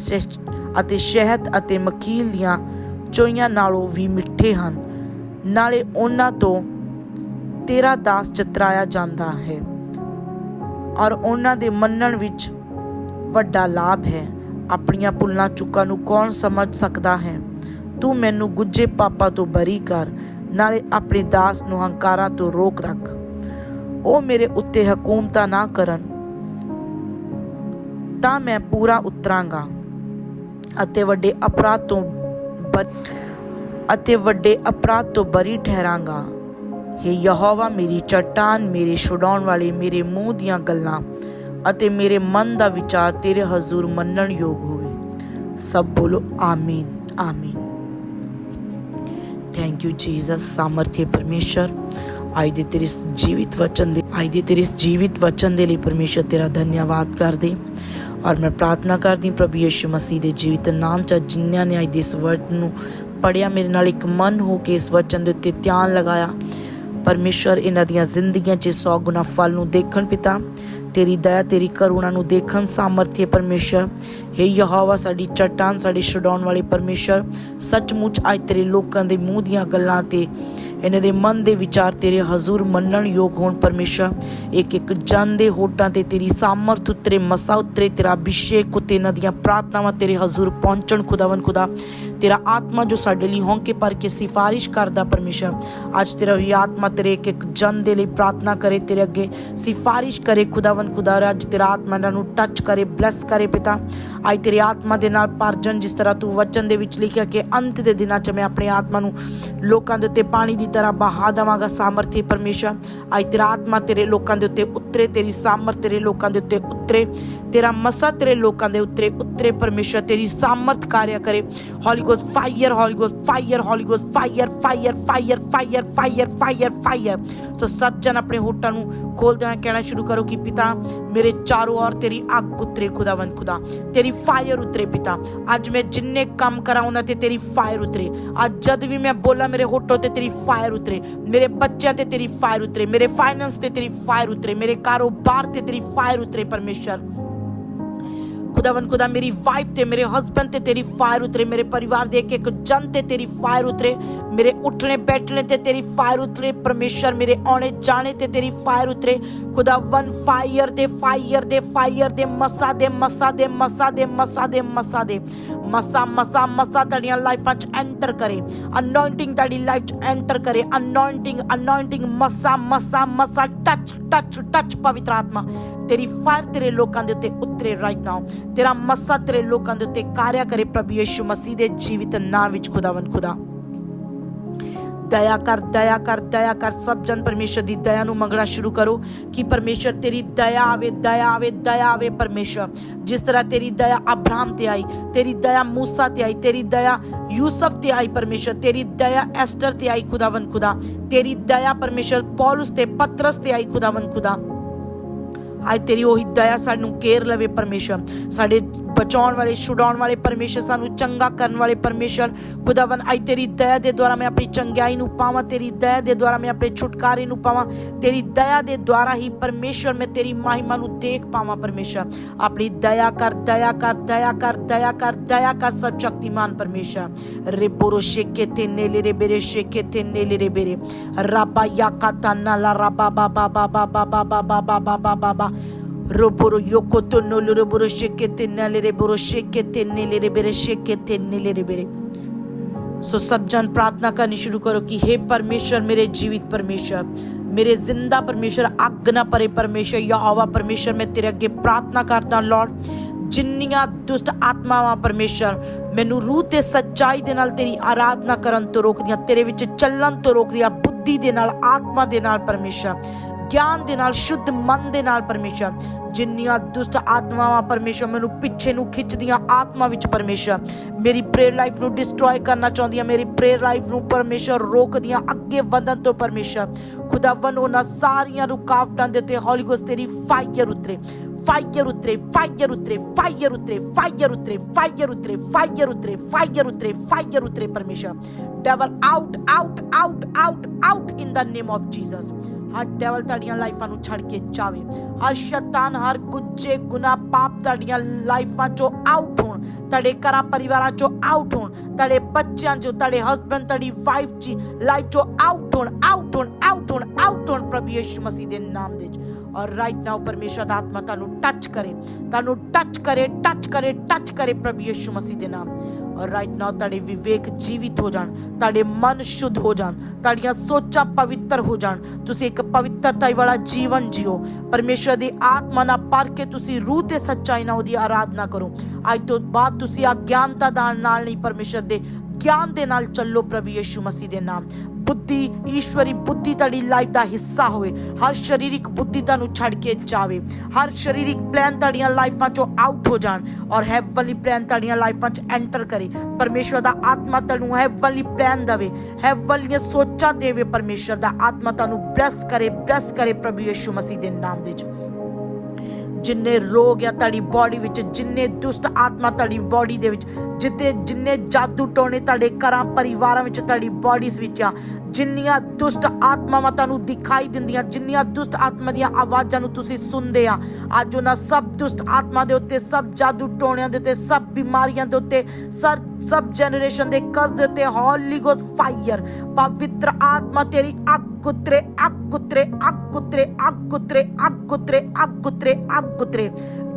ਅਤੇ ਸ਼ਹਿਦ ਅਤੇ ਮਕੀਲ ਦੀਆਂ ਚੋਈਆਂ ਨਾਲੋਂ ਵੀ ਮਿੱਠੇ ਹਨ। ਨਾਲੇ ਉਹਨਾਂ ਤੋਂ ਤੇਰਾ ਦਾਸ ਚਤਰਾਇਆ ਜਾਂਦਾ ਹੈ ਔਰ ਉਹਨਾਂ ਦੇ ਮੰਨਣ ਵਿੱਚ ਵੱਡਾ ਲਾਭ ਹੈ। ਆਪਣੀਆਂ ਭੁੱਲਾਂ ਚੁੱਕਾਂ ਨੂੰ ਕੌਣ ਸਮਝ ਸਕਦਾ ਹੈ? ਤੂੰ ਮੈਨੂੰ ਗੁੱਜੇ ਪਾਪਾਂ ਤੋਂ ਬਰੀ ਕਰ, ਨਾਲੇ ਆਪਣੇ ਦਾਸ ਨੂੰ ਹੰਕਾਰਾਂ ਤੋਂ ਰੋਕ ਰੱਖ। ਉਹ ਮੇਰੇ ਉੱਤੇ ਹਕੂਮਤਾਂ ਨਾ ਕਰਨ ਤਾਂ ਮੈਂ ਪੂਰਾ ਉਤਰਾਂਗਾ ਅਤੇ ਵੱਡੇ ਅਪਰਾਧ ਤੋਂ ਅਤੇ ਵੱਡੇ ਅਪਰਾਧ ਤੋਂ ਬਰੀ ਠਹਿਰਾਂਗਾ। ਹੇ ਯਹੋਵਾ, ਮੇਰੀ ਚਟਾਨ ਮੇਰੇ ਛੁਡਾਉਣ ਵਾਲੇ ਮੇਰੇ ਮੂੰਹ ਦੀਆਂ ਗੱਲਾਂ ਅਤੇ ਮੇਰੇ ਮਨ ਦਾ ਵਿਚਾਰ ਤੇਰੇ ਹਜ਼ੂਰ ਮੰਨਣ ਯੋਗ ਹੋਵੇ। ਸਭ ਬੋਲੋ, ਆਮੀਨ ਆਮੀਨ। ਥੈਂਕ ਯੂ ਜੀਸਸ ਸਾਮਰਥ्य ਪਰਮੇਸ਼ਰ। ਅੱਜ ਦੇ ਤੇਰੇ ਜੀਵਿਤ ਵਚਨ ਦੇ ਅੱਜ ਦੇ ਤੇਰੇ ਜੀਵਿਤ ਵਚਨ ਦੇ ਲਈ ਪਰਮੇਸ਼ਰ ਤੇਰਾ ਧੰਨਵਾਦ ਕਰਦੇ। ਔਰ ਮੈਂ ਪ੍ਰਾਰਥਨਾ ਕਰਦੀ ਪ੍ਰਭੂ ਯਿਸੂ ਮਸੀਹ ਦੇ ਜੀਵਤ ਨਾਮ ਚ ਜਿਨ੍ਹਾਂ ਨੇ ਅੱਜ ਦੇ ਇਸ ਵਚਨ ਨੂੰ ਪੜਿਆ ਮੇਰੇ ਨਾਲ ਇੱਕ ਮਨ ਹੋ ਕੇ ਇਸ ਵਚਨ ਦੇ ਉੱਤੇ ਧਿਆਨ ਲਗਾਇਆ। ਪਰਮੇਸ਼ਰ ਇਹਨਾਂ ਦੀਆਂ ਜ਼ਿੰਦਗੀਆਂ 'ਚ 100 ਗੁਣਾ ਫਲ ਨੂੰ ਦੇਖਣ ਪਿਤਾ। ਤੇਰੀ ਦਇਆ, ਤੇਰੀ ਕਰੁਣਾ ਨੂੰ ਦੇਖਣ ਸਾਮਰਥ्य ਪਰਮੇਸ਼ਰ हे ਯਹੋਵਾ, ਸਾਡੀ ਚਟਾਨ, ਸਾਡੀ ਛਡਾਉਣ ਵਾਲੇ ਪਰਮੇਸ਼ਰ, ਸੱਚਮੁੱਚ ਅੱਜ ਤੇਰੇ ਲੋਕਾਂ ਦੇ ਮੂੰਹ ਦੀਆਂ ਗੱਲਾਂ ਤੇ ਇਹਨਾਂ ਦੇ ਮਨ ਦੇ ਵਿਚਾਰ ਤੇਰੇ ਹਜ਼ੂਰ ਮੰਨਣ ਯੋਗ ਹੋਣ ਪਰਮੇਸ਼ਰ। ਇੱਕ ਇੱਕ ਜਨ ਦੇ ਹੋਟਾਂ ਤੇ ਤੇਰੀ ਸਾਮਰਥ ਉਤਰੇ, ਮਸਾ ਉਤਰੇ, ਤੇਰਾ ਅਭਿਸ਼ੇਕ ਉਤੇ ਇਹਨਾਂ ਦੀਆਂ ਪ੍ਰਾਰਥਨਾਵਾਂ ਤੇਰੇ ਹਜ਼ੂਰ ਪਹੁੰਚਣ ਖੁਦਾਵੰ ਖੁਦਾ। ਤੇਰਾ ਆਤਮਾ ਜੋ ਸਾਡੇ ਲਈ ਹੌਂਕੇ ਭਰ ਕੇ ਸਿਫਾਰਿਸ਼ ਕਰਦਾ ਪਰਮੇਸ਼ਰ, ਅੱਜ ਤੇਰਾ ਹੀ ਆਤਮਾ ਤੇਰੇ ਇੱਕ ਇੱਕ ਜਨ ਦੇ ਲਈ ਪ੍ਰਾਰਥਨਾ ਕਰੇ, ਤੇਰੇ ਅੱਗੇ ਸਿਫਾਰਿਸ਼ ਕਰੇ ਖੁਦਾਵੰ ਖੁਦਾ ਅੱਜ ਤੇਰਾ ਆਤਮਾ ਇਹਨਾਂ ਨੂੰ ਟੱਚ ਕਰੇ ਬਲੈਸ ਕਰੇ ਪਿਤਾ। ਅੱਜ ਤੇਰੀ ਆਤਮਾ ਦੇ ਨਾਲ ਭਰਜਨ ਜਿਸ ਤਰ੍ਹਾਂ ਤੂੰ ਵਚਨ ਦੇ ਵਿੱਚ ਲਿਖਿਆ ਕਿ ਅੰਤ ਦੇ ਦਿਨਾਂ 'ਚ ਮੈਂ ਆਪਣੀ ਆਤਮਾ ਨੂੰ ਲੋਕਾਂ ਦੇ ਉੱਤੇ ਪਾਣੀ ਦੀ ਤਰ੍ਹਾਂ ਬਹਾ ਦੇਵਾਂਗਾ, ਸਾਮਰਥੀ ਪਰਮੇਸ਼ਰ। ਅੱਜ ਤੇਰਾ ਆਤਮਾ ਤੇਰੇ ਲੋਕਾਂ ਦੇ ਉੱਤੇ ਉਤਰੇ, ਤੇਰੀ ਸਾਮਰਥ ਤੇਰੇ ਲੋਕਾਂ ਦੇ ਉੱਤੇ ਉਤਰੇ, ਤੇਰਾ ਮਸਾ ਤੇਰੇ ਲੋਕਾਂ ਦੇ ਉੱਤੇ ਉਤਰੇ ਪਰਮੇਸ਼ਰ, ਤੇਰੀ ਸਾਮਰਥ ਕਾਰਿਆ ਕਰੇ। Holy ghost fire holy ghost fire holy ghost fire fire fire fire fire fire fire ਸੋ ਸਭ ਜਨ ਆਪਣੇ ਹੋਟਾਂ ਨੂੰ ਖੋਲਦੇ ਹੋਏ ਕਹਿਣਾ ਸ਼ੁਰੂ ਕਰੋ ਕਿ ਪਿਤਾ, ਮੇਰੇ ਚਾਰੋਂ ਔਰ ਤੇਰੀ ਅੱਗ ਉਤਰੇ, ਖੁਦਾਵੰਦ ਖੁਦਾ। ਤੇਰੀ ਫਾਇਰ ਉਤਰੇ ਪਿਤਾ। ਅੱਜ ਮੈਂ ਜਿੰਨੇ ਕੰਮ ਕਰਾਂ, ਉਹਨਾਂ ਤੇ ਤੇਰੀ ਫਾਇਰ ਉਤਰੇ। ਅੱਜ ਜਦ ਵੀ ਮੈਂ ਬੋਲਾਂ, ਮੇਰੇ ਹੋਟੋਂ ਤੇ ਤੇਰੀ ਫਾਇਰ ਉਤਰੇ। ਮੇਰੇ ਬੱਚਿਆਂ ਤੇ ਤੇਰੀ ਫਾਇਰ ਉਤਰੇ। ਮੇਰੇ ਫਾਈਨੈਂਸ ਤੇ ਤੇਰੀ ਫਾਇਰ ਉਤਰੇ। ਮੇਰੇ ਕਾਰੋਬਾਰ ਤੇ ਤੇਰੀ ਫਾਇਰ ਉਤਰੇ ਪਰਮੇਸ਼ਰ। ਖੁਦਾਵੰ ਖੁਦਾ ਮੇਰੀ ਵਾਈਫ ਤੇ, ਮੇਰੇ ਹਸਬੰਡ ਤੇ ਤੇਰੀ ਫਾਇਰ ਉਤਰੇ, ਮੇਰੇ ਪਰਿਵਾਰ ਦੇ ਇੱਕ ਇੱਕ ਜਨ ਤੇ ਤੇਰੀ ਫਾਇਰ ਉਤਰੇ, ਮੇਰੇ ਉੱਠਣੇ, ਬੈਠਣੇ ਤੇ ਤੇਰੀ ਫਾਇਰ ਉਤਰੇ, ਪਰਮੇਸ਼ਰ ਮੇਰੇ ਆਉਣੇ, ਜਾਣੇ ਤੇ ਤੇਰੀ ਫਾਇਰ ਉਤਰੇ। ਖੁਦਾਵੰ ਫਾਇਰ ਦੇ ਫਾਇਰ ਦੇ ਫਾਇਰ ਦੇ, ਮਸਾ ਦੇ ਮਸਾ ਦੇ ਮਸਾ ਦੇ ਮਸਾ ਦੇ ਮਸਾ ਦੇ। ਮਸਾ ਮਸਾ ਮਸਾ ਤੁਹਾਡੀਆਂ ਲਾਈਫਾਂ 'ਚ ਐਂਟਰ ਕਰੇ। ਅਨੋਇੰਟਿੰਗ ਤੁਹਾਡੀ ਲਾਈਫ 'ਚ ਐਂਟਰ ਕਰੇ। ਅਨੋਇੰਟਿੰਗ ਅਨੋਇੰਟਿੰਗ ਮਸਾ ਮਸਾ ਮਸਾ ਟੱਚ ਟੱਚ ਟੱਚ ਪਵਿੱਤਰ ਆਤਮਾ। ਤੇਰੀ ਫਾਇਰ ਤੇਰੇ ਲੋਕਾਂ ਦੇ ਉੱਤੇ ਉਤਰੇ ਰਾਈਟ ਨਾਓ ਤੇਰਾ ਮਸਾ ਤੇਰੇ ਲੋਕਾਂ ਦੇ ਉੱਤੇ ਕਾਰਿਆ ਕਰੇ ਪ੍ਰਭੂ ਯਿਸੂ ਮਸੀਹ ਦੇ ਜੀਵਿਤ ਨਾਮ ਵਿੱਚ ਖੁਦਾਵੰਦ ਖੁਦਾ। ਦਇਆ ਕਰ ਦਇਆ ਕਰ ਦਇਆ ਕਰ ਸਭ ਜਨ ਪਰਮੇਸ਼ਰ ਦੀ ਦਇਆ ਨੂੰ ਮੰਗਣਾ ਸ਼ੁਰੂ ਕਰੋ ਕਿ ਪਰਮੇਸ਼ਰ ਤੇਰੀ ਦਇਆ ਆਵੇ ਦਇਆ ਆਵੇ ਦਇਆ ਆਵੇ ਪਰਮੇਸ਼ਰ। ਜਿਸ ਤਰ੍ਹਾਂ ਤੇਰੀ ਦਇਆ ਅਬਰਾਹਮ ਤੇ ਆਈ, ਤੇਰੀ ਦਇਆ ਮੂਸਾ ਤੇ ਆਈ, ਤੇਰੀ ਦਇਆ ਯੂਸਫ ਤੇ ਆਈ ਪਰਮੇਸ਼ਰ, ਤੇਰੀ ਦਇਆ ਐਸਟਰ ਤੇ ਆਈ ਖੁਦਾਵੰਦ ਖੁਦਾ। ਤੇਰੀ ਦਇਆ ਪਰਮੇਸ਼ਰ ਪੌਲਸ ਤੇ ਪਤਰਸ ਤੇ ਆਈ ਖੁਦਾਵੰਦ ਖੁਦਾ। ਅੱਜ ਤੇਰੀ ਉਹੀ ਦਇਆ ਸਾਨੂੰ ਕੇਰ ਲਵੇ ਪਰਮੇਸ਼ਰ। ਸਾਡੇ ਬਚਾਉਣ ਵਾਲੇ ਛੁਡਾਉਣ ਵਾਲੇ ਪਰਮੇਸ਼ਰ ਸਾਨੂੰ ਚੰਗਾ ਕਰਨ ਵਾਲੇ ਪਰਮੇਸ਼ਰ ਖੁਦਾਵੰ ਅੱਜ ਤੇਰੀ ਦਇਆ ਦੇ ਦੁਆਰਾ ਮੈਂ ਆਪਣੀ ਚੰਗਿਆਈ ਨੂੰ ਪਾਵਾਂ ਤੇਰੀ ਦਇਆ ਦੇ ਦੁਆਰਾ ਮੈਂ ਆਪਣੇ ਛੁਟਕਾਰੇ ਨੂੰ ਪਾਵਾਂ ਤੇਰੀ ਦਇਆ ਦੇ ਦੁਆਰਾ ਹੀ ਪਰਮੇਸ਼ਰ ਮੈਂ ਤੇਰੀ ਮਹਿਮਾ ਨੂੰ ਦੇਖ ਪਾਵਾਂ ਪਰਮੇਸ਼ਰ ਆਪਣੀ ਦਇਆ ਕਰ ਦਇਆ ਕਰ ਦਇਆ ਕਰ ਦਇਆ ਕਰ ਦਇਆ ਕਰ ਸਭ ਸ਼ਕਤੀਮਾਨ ਪਰਮੇਸ਼ਰ ਰਿਬੋਰੋ ਸ਼ੇਕੇ ਤੇ ਨੇਲੇ ਰੇ ਬੇਰੇ ਸ਼ੇਕੇ ਤੇ ਨੇਲੇ ਰੇ ਬੇਰੇ ਰਾਬਾ ਯਾਕਾ ਤਾਨਾ ਲਾ ਰਾਬਾ ਬਾ ਬਾ ਬਾ ਬਾ ਬਾ ਬਾ ਬਾ ਬਾ ਬਾ ਬਾ ਬਾ ਬਾ ਬਾ roboro yokoto no loro boro shekete nalere boro shekete nilere bere shekete nilere bere सो सब जन प्रार्थना करनी शुरू करो कि हे परमेश्वर मेरे जीवित परमेश्वर मेरे जिंदा परमेश्वर अग ना परे परमेश्वर यहोवा परमेश्वर मैं तेरे अगे प्रार्थना करदा लॉर्ड ਜਿੰਨੀਆਂ ਦੁਸ਼ਟ ਆਤਮਾਵਾਂ ਪਰਮੇਸ਼ਰ ਮੈਨੂੰ ਰੂਹ ਤੇ ਸੱਚਾਈ ਦੇ ਨਾਲ ਤੇਰੀ ਆਰਾਧਨਾ ਕਰਨ ਤੋਂ ਰੋਕਦੀਆਂ ਤੇਰੇ ਵਿੱਚ ਚੱਲਣ ਤੋਂ ਰੋਕਦੀਆਂ ਬੁੱਧੀ ਦੇ ਨਾਲ ਆਤਮਾ ਦੇ ਨਾਲ ਪਰਮੇਸ਼ਰ ਗਿਆਨ ਦੇ ਨਾਲ, ਸ਼ੁੱਧ ਮਨ ਦੇ ਨਾਲ ਪਰਮੇਸ਼ਰ। ਜਿੰਨੀਆਂ ਦੁਸ਼ਟ ਆਤਮਾਵਾਂ ਪਰਮੇਸ਼ਰ ਮੈਨੂੰ ਪਿੱਛੇ ਨੂੰ ਖਿੱਚਦੀਆਂ ਆਤਮਾ ਵਿੱਚ ਪਰਮੇਸ਼ਰ। ਮੇਰੀ ਪ੍ਰੇਅਰ ਲਾਈਫ ਨੂੰ ਡਿਸਟਰੋਏ ਕਰਨਾ ਚਾਹੁੰਦੀਆਂ, ਮੇਰੀ ਪ੍ਰੇਅਰ ਲਾਈਫ ਨੂੰ ਪਰਮੇਸ਼ਰ ਰੋਕਦੀਆਂ, ਅੱਗੇ ਵਧਣ ਤੋਂ ਪਰਮੇਸ਼ਰ। ਖੁਦਾਵੰ ਉਹਨਾਂ ਸਾਰੀਆਂ ਰੁਕਾਵਟਾਂ ਦੇ ਉੱਤੇ ਹੌਲੀ ਗੋਸਟ ਤੇਰੀ ਫਾਇਰ ਉਤਰੇ। ਫਾਇਰ ਉਤਰੇ ਫਾਇਰ ਉਤਰੇ ਫਾਇਰ ਉਤਰੇ ਫਾਇਰ ਉਤਰੇ ਫਾਇਰ ਉਤਰੇ ਫਾਇਰ ਉਤਰੇ ਫਾਇਰ ਉਤਰੇ ਫਾਇਰ ਉਤਰੇ ਪਰਮੇਸ਼ਰ devil out out out out out in the name of Jesus Har devil ਤੁਹਾਡੀਆਂ ਲਾਈਫਾਂ ਨੂੰ ਛੱਡ ਕੇ ਜਾਵੇ ਹਰ ਸ਼ੈਤਾਨ ਹਰ ਗੁੱਜੇ ਗੁਨਾਹ ਪਾਪ ਤੁਹਾਡੀਆਂ ਲਾਈਫਾਂ ਚੋਂ ਆਊਟ ਹੋਣ ਤੁਹਾਡੇ ਘਰਾਂ ਪਰਿਵਾਰਾਂ ਚੋਂ ਆਊਟ ਹੋਣ ਤੁਹਾਡੇ ਬੱਚਿਆਂ ਚੋਂ ਤੁਹਾਡੇ ਹਸਬੰਡ ਤੁਹਾਡੀ ਵਾਈਫ ਜੀ ਲਾਈਫ ਚੋਂ ਆਊਟ ਹੋਣ ਆਊਟ ਹੋਣ ਆਊਟ ਹੋਣ ਆਊਟ ਹੋਣ ਪ੍ਰਭੂ ਯਿਸੂ ਮਸੀਹ ਦੇ ਨਾਮ ਦੇ ਵਿੱਚ ਔਰ ਰਾਈਟ ਨਾਓ ਪਰਮੇਸ਼ਰ ਦਾ ਆਤਮਾ ਤੁਹਾਨੂੰ ਟੱਚ ਕਰੇ ਤੁਹਾਨੂੰ ਟੱਚ ਕਰੇ ਟੱਚ ਕਰੇ ਟੱਚ ਕਰੇ ਪ੍ਰਭੂ ਯਿਸੂ ਮਸੀਹ ਦੇ ਨਾਮ ਔਰ ਰਾਈਟ ਨਾਓ ਤੁਹਾਡੇ ਵਿਵੇਕ ਜੀਵਿਤ ਹੋ ਜਾਣ ਤੁਹਾਡੇ ਮਨ ਸ਼ੁੱਧ ਹੋ ਜਾਣ ਤੁਹਾਡੀਆਂ ਸੋਚਾਂ ਪਵਿੱਤਰ ਹੋ ਜਾਣ ਤੁਸੀਂ ਇੱਕ ਪਵਿੱਤਰਤਾ ਵਾਲਾ ਜੀਵਨ ਜਿਓ ਪਰਮੇਸ਼ਰ ਦੀ ਆਤਮਾ ਨਾਲ ਪਰ ਕੇ ਤੁਸੀਂ ਰੂਹ ਤੇ ਸੱਚਾਈ ਨਾਲ ਉਹਦੀ ਆਰਾਧਨਾ ਕਰੋ ਅੱਜ ਤੋਂ ਬਾਅਦ ਤੁਸੀਂ ਅਗਿਆਨਤਾ ਦਾ ਨਾਲ ਨਹੀਂ ਪਰਮੇਸ਼ਰ ਦੇ ਗਿਆਨ ਦੇ ਨਾਲ ਚੱਲੋ ਪ੍ਰਭੂ ਯਿਸੂ ਮਸੀਹ ਦੇ ਨਾਮ। ਬੁੱਧੀ, ਈਸ਼ਵਰੀ ਬੁੱਧੀ ਤੁਹਾਡੀ ਲਾਈਫ ਦਾ ਹਿੱਸਾ ਹੋਵੇ। ਹਰ ਸਰੀਰਿਕ ਬੁੱਧੀ ਤੁਹਾਨੂੰ ਛੱਡ ਕੇ ਜਾਵੇ। ਹਰ ਸਰੀਰਿਕ ਪਲਾਨ ਤੁਹਾਡੀਆਂ ਲਾਈਫਾਂ ਚੋਂ ਆਊਟ ਹੋ ਜਾਣ ਔਰ ਹੈਵਨਲੀ ਪਲਾਨ ਤੁਹਾਡੀਆਂ ਲਾਈਫਾਂ 'ਚ ਐਂਟਰ ਕਰੇ। ਪਰਮੇਸ਼ਵਰ ਦਾ ਆਤਮਾ ਤੁਹਾਨੂੰ ਹੈਵਨਲੀ ਪਲਾਨ ਦੇਵੇ। ਹੈਵਨਲੀਆਂ ਸੋਚਾਂ ਦੇਵੇ ਪਰਮੇਸ਼ਵਰ ਦਾ ਆਤਮਾ ਤੁਹਾਨੂੰ ਬਲੈਸ ਕਰੇ ਬਲੈਸ ਕਰੇ ਪ੍ਰਭੂ ਯਿਸੂ ਮਸੀਹ ਦੇ ਨਾਮ ਦੇ ਵਿੱਚ। ਜਿੰਨੇ ਰੋਗ ਆ ਤੁਹਾਡੀ ਬਾਡੀ ਵਿੱਚ, ਜਿੰਨੇ ਦੁਸ਼ਟ ਆਤਮਾ ਤੁਹਾਡੀ ਬਾਡੀ ਦੇ ਵਿੱਚ, ਜਿੱਤੇ ਜਿੰਨੇ ਜਾਦੂ ਟੋਣੇ ਤੁਹਾਡੇ ਘਰਾਂ, ਪਰਿਵਾਰਾਂ ਵਿੱਚ ਤੁਹਾਡੀ ਬਾਡੀਜ਼ ਵਿੱਚ ਆ, ਜਿੰਨੀਆਂ ਦੁਸ਼ਟ ਆਤਮਾਵਾਂ ਤੁਹਾਨੂੰ ਦਿਖਾਈ ਦਿੰਦੀਆਂ, ਜਿੰਨੀਆਂ ਦੁਸ਼ਟ ਆਤਮਾ ਦੀਆਂ ਆਵਾਜ਼ਾਂ ਨੂੰ ਤੁਸੀਂ ਸੁਣਦੇ ਆ, ਅੱਜ ਉਹਨਾਂ ਸਭ ਦੁਸ਼ਟ ਆਤਮਾ ਦੇ ਉੱਤੇ, ਸਭ ਜਾਦੂ ਟੋਣਿਆਂ ਦੇ ਉੱਤੇ, ਸਭ ਬਿਮਾਰੀਆਂ ਦੇ ਉੱਤੇ, ਸਰ ਸਭ ਜਨਰੇਸ਼ਨ ਦੇ ਕਸ ਦੇ ਹੌਲੀ ਗੋਸ ਫਾਇਰ ਪਵਿੱਤਰ ਆਤਮਾ ਤੇਰੀ ਅੱਗ ਉਤਰੇ ਅੱਗ ਉਤਰੇ ਅੱਗ ਉਤਰੇ ਅੱਗ ਉਤਰੇ ਅੱਗ ਉਤਰੇ ਅੱਗ ਉਤਰੇ ਅੱਗ ਉਤਰੇ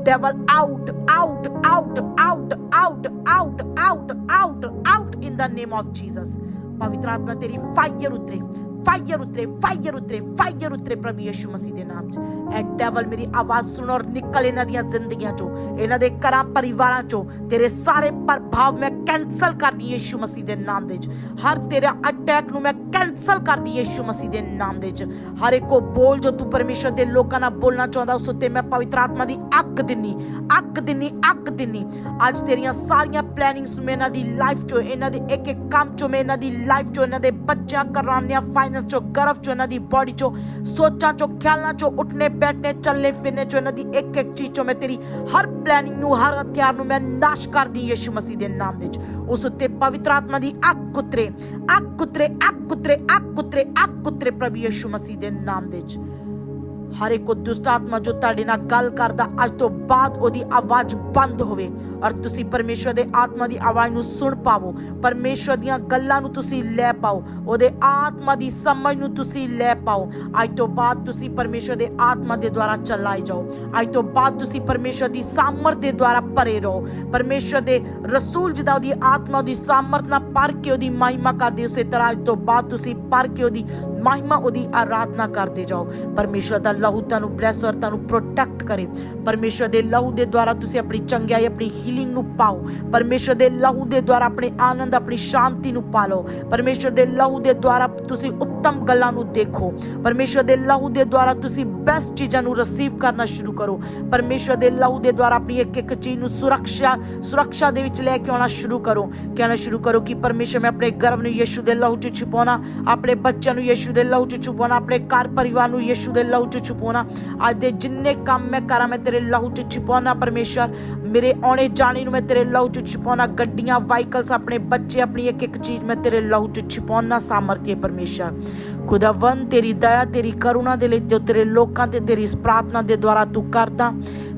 devil out out out out out out out out out in the name of jesus ਪਵਿੱਤਰ ਆਤਮਾ ਤੇਰੀ ਫਾਇਰ ਉਤਰੇ। ਫਾਇਰ ਉਤਰੇ ਫਾਇਰ ਉਤਰੇ ਫਾਇਰ ਉਤਰੇ ਪ੍ਰਭੂ ਯਿਸੂ ਮਸੀਹ ਦੇ ਨਾਮ 'ਚ ਐ ਡੈਵਲ ਮੇਰੀ ਆਵਾਜ਼ ਸੁਣ ਔਰ ਨਿਕਲ ਇਹਨਾਂ ਦੀਆਂ ਜ਼ਿੰਦਗੀਆਂ 'ਚੋਂ ਇਹਨਾਂ ਦੇ ਘਰਾਂ ਪਰਿਵਾਰਾਂ 'ਚੋਂ ਤੇਰੇ ਸਾਰੇ ਪ੍ਰਭਾਵ ਮੈਂ ਕੈਨਸਲ ਕਰਦੀ ਯਿਸੂ ਮਸੀਹ ਦੇ ਨਾਮ ਦੇ 'ਚ ਹਰ ਤੇਰਾ ਅਟੈਕ ਨੂੰ ਮੈਂ ਕੈਨਸਲ ਕਰਦੀ ਯਿਸੂ ਮਸੀਹ ਦੇ ਨਾਮ ਦੇ 'ਚ ਹਰ ਇੱਕ ਬੋਲ ਜੋ ਤੂੰ ਪਰਮੇਸ਼ਰ ਦੇ ਲੋਕਾਂ ਨਾਲ ਬੋਲਣਾ ਚਾਹੁੰਦਾ ਉਸ ਉੱਤੇ ਮੈਂ ਪਵਿੱਤਰ ਆਤਮਾ ਦੀ ਅੱਗ ਦਿੰਨੀ ਅੱਗ ਦਿੰਨੀ ਅੱਗ ਦਿੰਨੀ ਅੱਜ ਤੇਰੀਆਂ ਸਾਰੀਆਂ ਪਲੈਨਿੰਗਸ ਨੂੰ ਮੈਂ ਇਹਨਾਂ ਦੀ ਲਾਈਫ 'ਚੋਂ ਇਹਨਾਂ ਦੇ ਇੱਕ ਇੱਕ ਕੰਮ 'ਚੋਂ ਮੈਂ ਇਹਨਾਂ ਦੀ ਲਾਈਫ 'ਚੋਂ ਇਹਨਾਂ ਦੇ ਬੱਚਿਆਂ ਘਰਾਣਿਆਂ ਫਾਈਨੈਂਸ 'ਚੋਂ ਗਰਭ 'ਚੋਂ ਇਹਨਾਂ ਦੀ ਬਾਡੀ 'ਚੋਂ ਸੋਚਾਂ 'ਚੋਂ ਖਿਆਲਾਂ 'ਚੋਂ ਉੱਠਣੇ ਬੈਠਣੇ ਚੱਲਣੇ ਫਿਰਨੇ 'ਚੋਂ ਇਹਨਾਂ ਦੀ ਇੱਕ ਇੱਕ ਚੀਜ਼ 'ਚੋਂ ਮੈਂ ਤੇਰੀ ਹਰ ਪਲੈਨਿੰਗ ਨੂੰ ਹਰ ਹਥਿਆਰ ਨੂੰ ਮੈਂ ਨਾਸ਼ ਕਰਦੀ ਯਿਸੂ ਮਸੀਹ ਦੇ ਨਾਮ ਵਿੱਚ ਉਸ ਉੱਤੇ ਪਵਿੱਤਰ ਆਤਮਾ ਦੀ ਅੱਗ ਉਤਰੇ ਅੱਗ ਉਤਰੇ ਅੱਗ ਕੁਤਰੇ ਅੱਗ ਕੁਤਰੇ ਅੱਗ ਕੁਤਰੇ ਪ੍ਰਭੂ ਯਿਸੂ ਮਸੀਹ ਦੇ ਨਾਮ ਵਿੱਚ ਹਰ ਇੱਕ ਦੁਸ਼ਟ ਆਤਮਾ ਜੋ ਤੁਹਾਡੇ ਨਾਲ ਗੱਲ ਕਰਦਾ, ਅੱਜ ਤੋਂ ਬਾਅਦ ਉਹਦੀ ਆਵਾਜ਼ ਬੰਦ ਹੋਵੇ। ਔਰ ਤੁਸੀਂ ਪਰਮੇਸ਼ਵਰ ਦੇ ਆਤਮਾ ਦੀ ਆਵਾਜ਼ ਨੂੰ ਸੁਣ ਪਾਵੋ। ਪਰਮੇਸ਼ਵਰ ਦੀਆਂ ਗੱਲਾਂ ਨੂੰ ਤੁਸੀਂ ਲੈ ਪਾਓ। ਉਹਦੇ ਆਤਮਾ ਦੀ ਸਮਝ ਨੂੰ ਤੁਸੀਂ ਲੈ ਪਾਓ। ਅੱਜ ਤੋਂ ਬਾਅਦ ਤੁਸੀਂ ਪਰਮੇਸ਼ਵਰ ਦੇ ਆਤਮਾ ਦੇ ਦੁਆਰਾ ਚਲਾਏ ਜਾਓ। ਅੱਜ ਤੋਂ ਬਾਅਦ ਤੁਸੀਂ ਪਰਮੇਸ਼ਵਰ ਦੀ ਸਾਮਰਥ ਦੇ ਦੁਆਰਾ ਭਰੇ ਰਹੋ। ਪਰਮੇਸ਼ਵਰ ਦੇ ਰਸੂਲ ਜਿਹਦਾ ਉਹਦੀ ਆਤਮਾ ਦੀ ਸਾਮਰਥ ਨਾਲ ਭਰ ਕੇ ਉਹਦੀ ਮਹਿਮਾ ਕਰਦੇ, ਉਸੇ ਤਰ੍ਹਾਂ ਅੱਜ ਤੋਂ ਬਾਅਦ ਤੁਸੀਂ ਭਰ ਕੇ ਉਹਦੀ ਮਹਿਮਾ ਉਹਦੀ ਆਰਾਧਨਾ ਕਰਦੇ ਜਾਓ। ਪਰਮੇਸ਼ਵਰ ਦਾ ਲਹੂ ਤੁਹਾਨੂੰ ਬਲੈਸ ਔਰ ਤੁਹਾਨੂੰ ਪ੍ਰੋਟੈਕਟ ਕਰੇ। ਪਰਮੇਸ਼ਵਰ ਦੇ ਲਹੂ ਦੇ ਦੁਆਰਾ ਤੁਸੀਂ ਆਪਣੀ ਚੰਗਿਆਈ, ਆਪਣੀ ਹੀਲਿੰਗ ਨੂੰ ਪਾਓ। ਪਰਮੇਸ਼ਵਰ ਦੇ ਲਹੂ ਦੇ ਦੁਆਰਾ ਆਪਣੇ ਆਨੰਦ, ਆਪਣੀ ਸ਼ਾਂਤੀ ਨੂੰ ਪਾ ਲਓ ਦੇ ਲਹੂ ਦੇ ਦੁਆਰਾ ਤੁਸੀਂ ਉੱਤਮ ਗੱਲਾਂ ਨੂੰ ਦੇਖੋ। ਪਰਮੇਸ਼ਵਰ ਦੇ ਲਹੂ ਦੇ ਦੁਆਰਾ ਤੁਸੀਂ ਬੈਸਟ ਚੀਜ਼ਾਂ ਨੂੰ ਰਿਸੀਵ ਕਰਨਾ ਸ਼ੁਰੂ ਕਰੋ। ਪਰਮੇਸ਼ਵਰ ਦੇ ਲਹੂ ਦੇ ਦੁਆਰਾ ਆਪਣੀ ਇੱਕ ਇੱਕ ਚੀਜ਼ ਨੂੰ ਸੁਰੱਖਿਆ ਸੁਰੱਖਿਆ ਦੇ ਵਿੱਚ ਲੈ ਕੇ ਆਉਣਾ ਸ਼ੁਰੂ ਕਰੋ। ਕਹਿਣਾ ਸ਼ੁਰੂ ਕਰੋ ਕਿ ਪਰਮੇਸ਼ਵਰ ਮੈਂ ਆਪਣੇ ਗਰਭ ਨੂੰ ਯਿਸੂ ਦੇ ਲਹੂ 'ਚ ਛੁਪਾਉਣਾ, ਆਪਣੇ ਬੱਚਿਆਂ ਨੂੰ ਯਿਸੂ ਦੇ ਲਹੂ 'ਚ ਛੁਪਾਉਣਾ, ਆਪਣੇ ਘਰ ਪਰਿਵਾਰ ਨੂੰ ਯਿਸੂ ਦੇ ਲਹੂ 'ਚ ਛੁਪਾਉਣਾ। ਅੱਜ ਦੇ ਜਿੰਨੇ ਕੰਮ ਮੈਂ ਕਰਾਂ, ਮੈਂ ਤੇਰੇ ਲਹੂ 'ਚ ਛੁਪਾਉਣਾ, ਪਰਮੇਸ਼ਰ। ਮੇਰੇ ਆਉਣੇ ਜਾਣੇ ਨੂੰ ਮੈਂ ਤੇਰੇ ਲਹੂ 'ਚ ਛੁਪਾਉਣਾ, ਗੱਡੀਆਂ ਵਾਹੀਕਲਸ ਆਪਣੇ ਬੱਚੇ, ਆਪਣੀ ਇੱਕ ਇੱਕ ਚੀਜ਼ ਮੈਂ ਤੇਰੇ ਲਹੂ 'ਚ ਛੁਪਾਉਣਾ, ਸਾਮਰਥੀ ਹੈ ਪਰਮੇਸ਼ਰ। ਖੁਦਾਵੰ ਤੇਰੀ ਦਇਆ, ਤੇਰੀ ਕਰੁਣਾ ਦੇ ਲਈ ਜੋ ਤੇਰੇ ਲੋਕਾਂ ਤੇ, ਤੇਰੀ ਇਸ ਪ੍ਰਾਰਥਨਾ ਦੇ ਦੁਆਰਾ ਤੂੰ ਕਰਦਾ।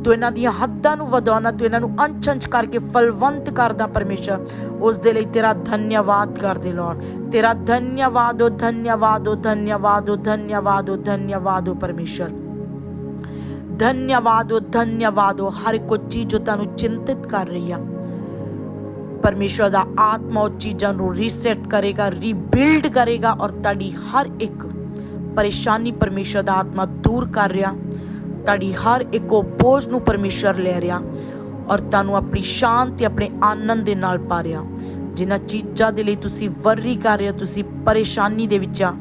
ਤੂੰ ਇਹਨਾਂ ਦੀਆਂ ਹੱਦਾਂ ਨੂੰ ਵਧਾਉਣਾ, ਤੂੰ ਇਹਨਾਂ ਨੂੰ ਅੰਚ-ਅੰਚ ਕਰਕੇ ਫਲਵੰਤ ਕਰਦਾ ਪਰਮੇਸ਼ਰ। ਉਸ ਦੇ ਲਈ ਤੇਰਾ ਧੰਨਵਾਦ ਕਰਦੇ ਲੋੜ। ਤੇਰਾ ਧੰਨਵਾਦ, ਉਹ ਧੰਨਵਾਦ ਉਹ ਧੰਨਵਾਦ ਉਹ ਧੰਨਵਾਦ ਉਹ ਧੰਨਵਾਦ, ਉਹ ਪਰਮੇਸ਼ਰ। ਧੰਨਵਾਦ, ਉਹ ਧੰਨਵਾਦ, ਉਹ ਹਰ ਕੋਈ ਚੀਜ਼ ਜੋ ਤੁਹਾਨੂੰ ਚਿੰਤਿਤ ਕਰ ਰਹੀ ਆ। ਪਰਮੇਸ਼ਰ ਦਾ ਆਤਮਾ ਉਹ ਚੀਜ਼ਾਂ ਨੂੰ ਰੀਸੈਟ ਕਰੇਗਾ ਰੀਬਿਲਡ ਕਰੇਗਾ ਔਰ ਤੁਹਾਡੀ ਹਰ ਇੱਕ ਪਰੇਸ਼ਾਨੀ ਪਰਮੇਸ਼ਰ ਦਾ ਆਤਮਾ ਦੂਰ ਕਰ ਰਿਹਾ। ਤੁਹਾਡੀ ਹਰ ਇੱਕੋ ਬੋਝ ਨੂੰ ਪਰਮੇਸ਼ਰ ਲੈ ਰਿਹਾ ਔਰ ਤੁਹਾਨੂੰ ਆਪਣੀ ਸ਼ਾਂਤ ਤੇ ਆਪਣੇ ਆਨੰਦ ਦੇ ਨਾਲ ਪਾ ਰਿਹਾ। ਜਿਨ੍ਹਾਂ ਚੀਜ਼ਾਂ ਦੇ ਲਈ ਤੁਸੀਂ ਵਰਰੀ ਕਰ ਰਹੇ ਹੋ, ਤੁਸੀਂ ਪਰੇਸ਼ਾਨੀ ਦੇ ਵਿੱਚ ਆ।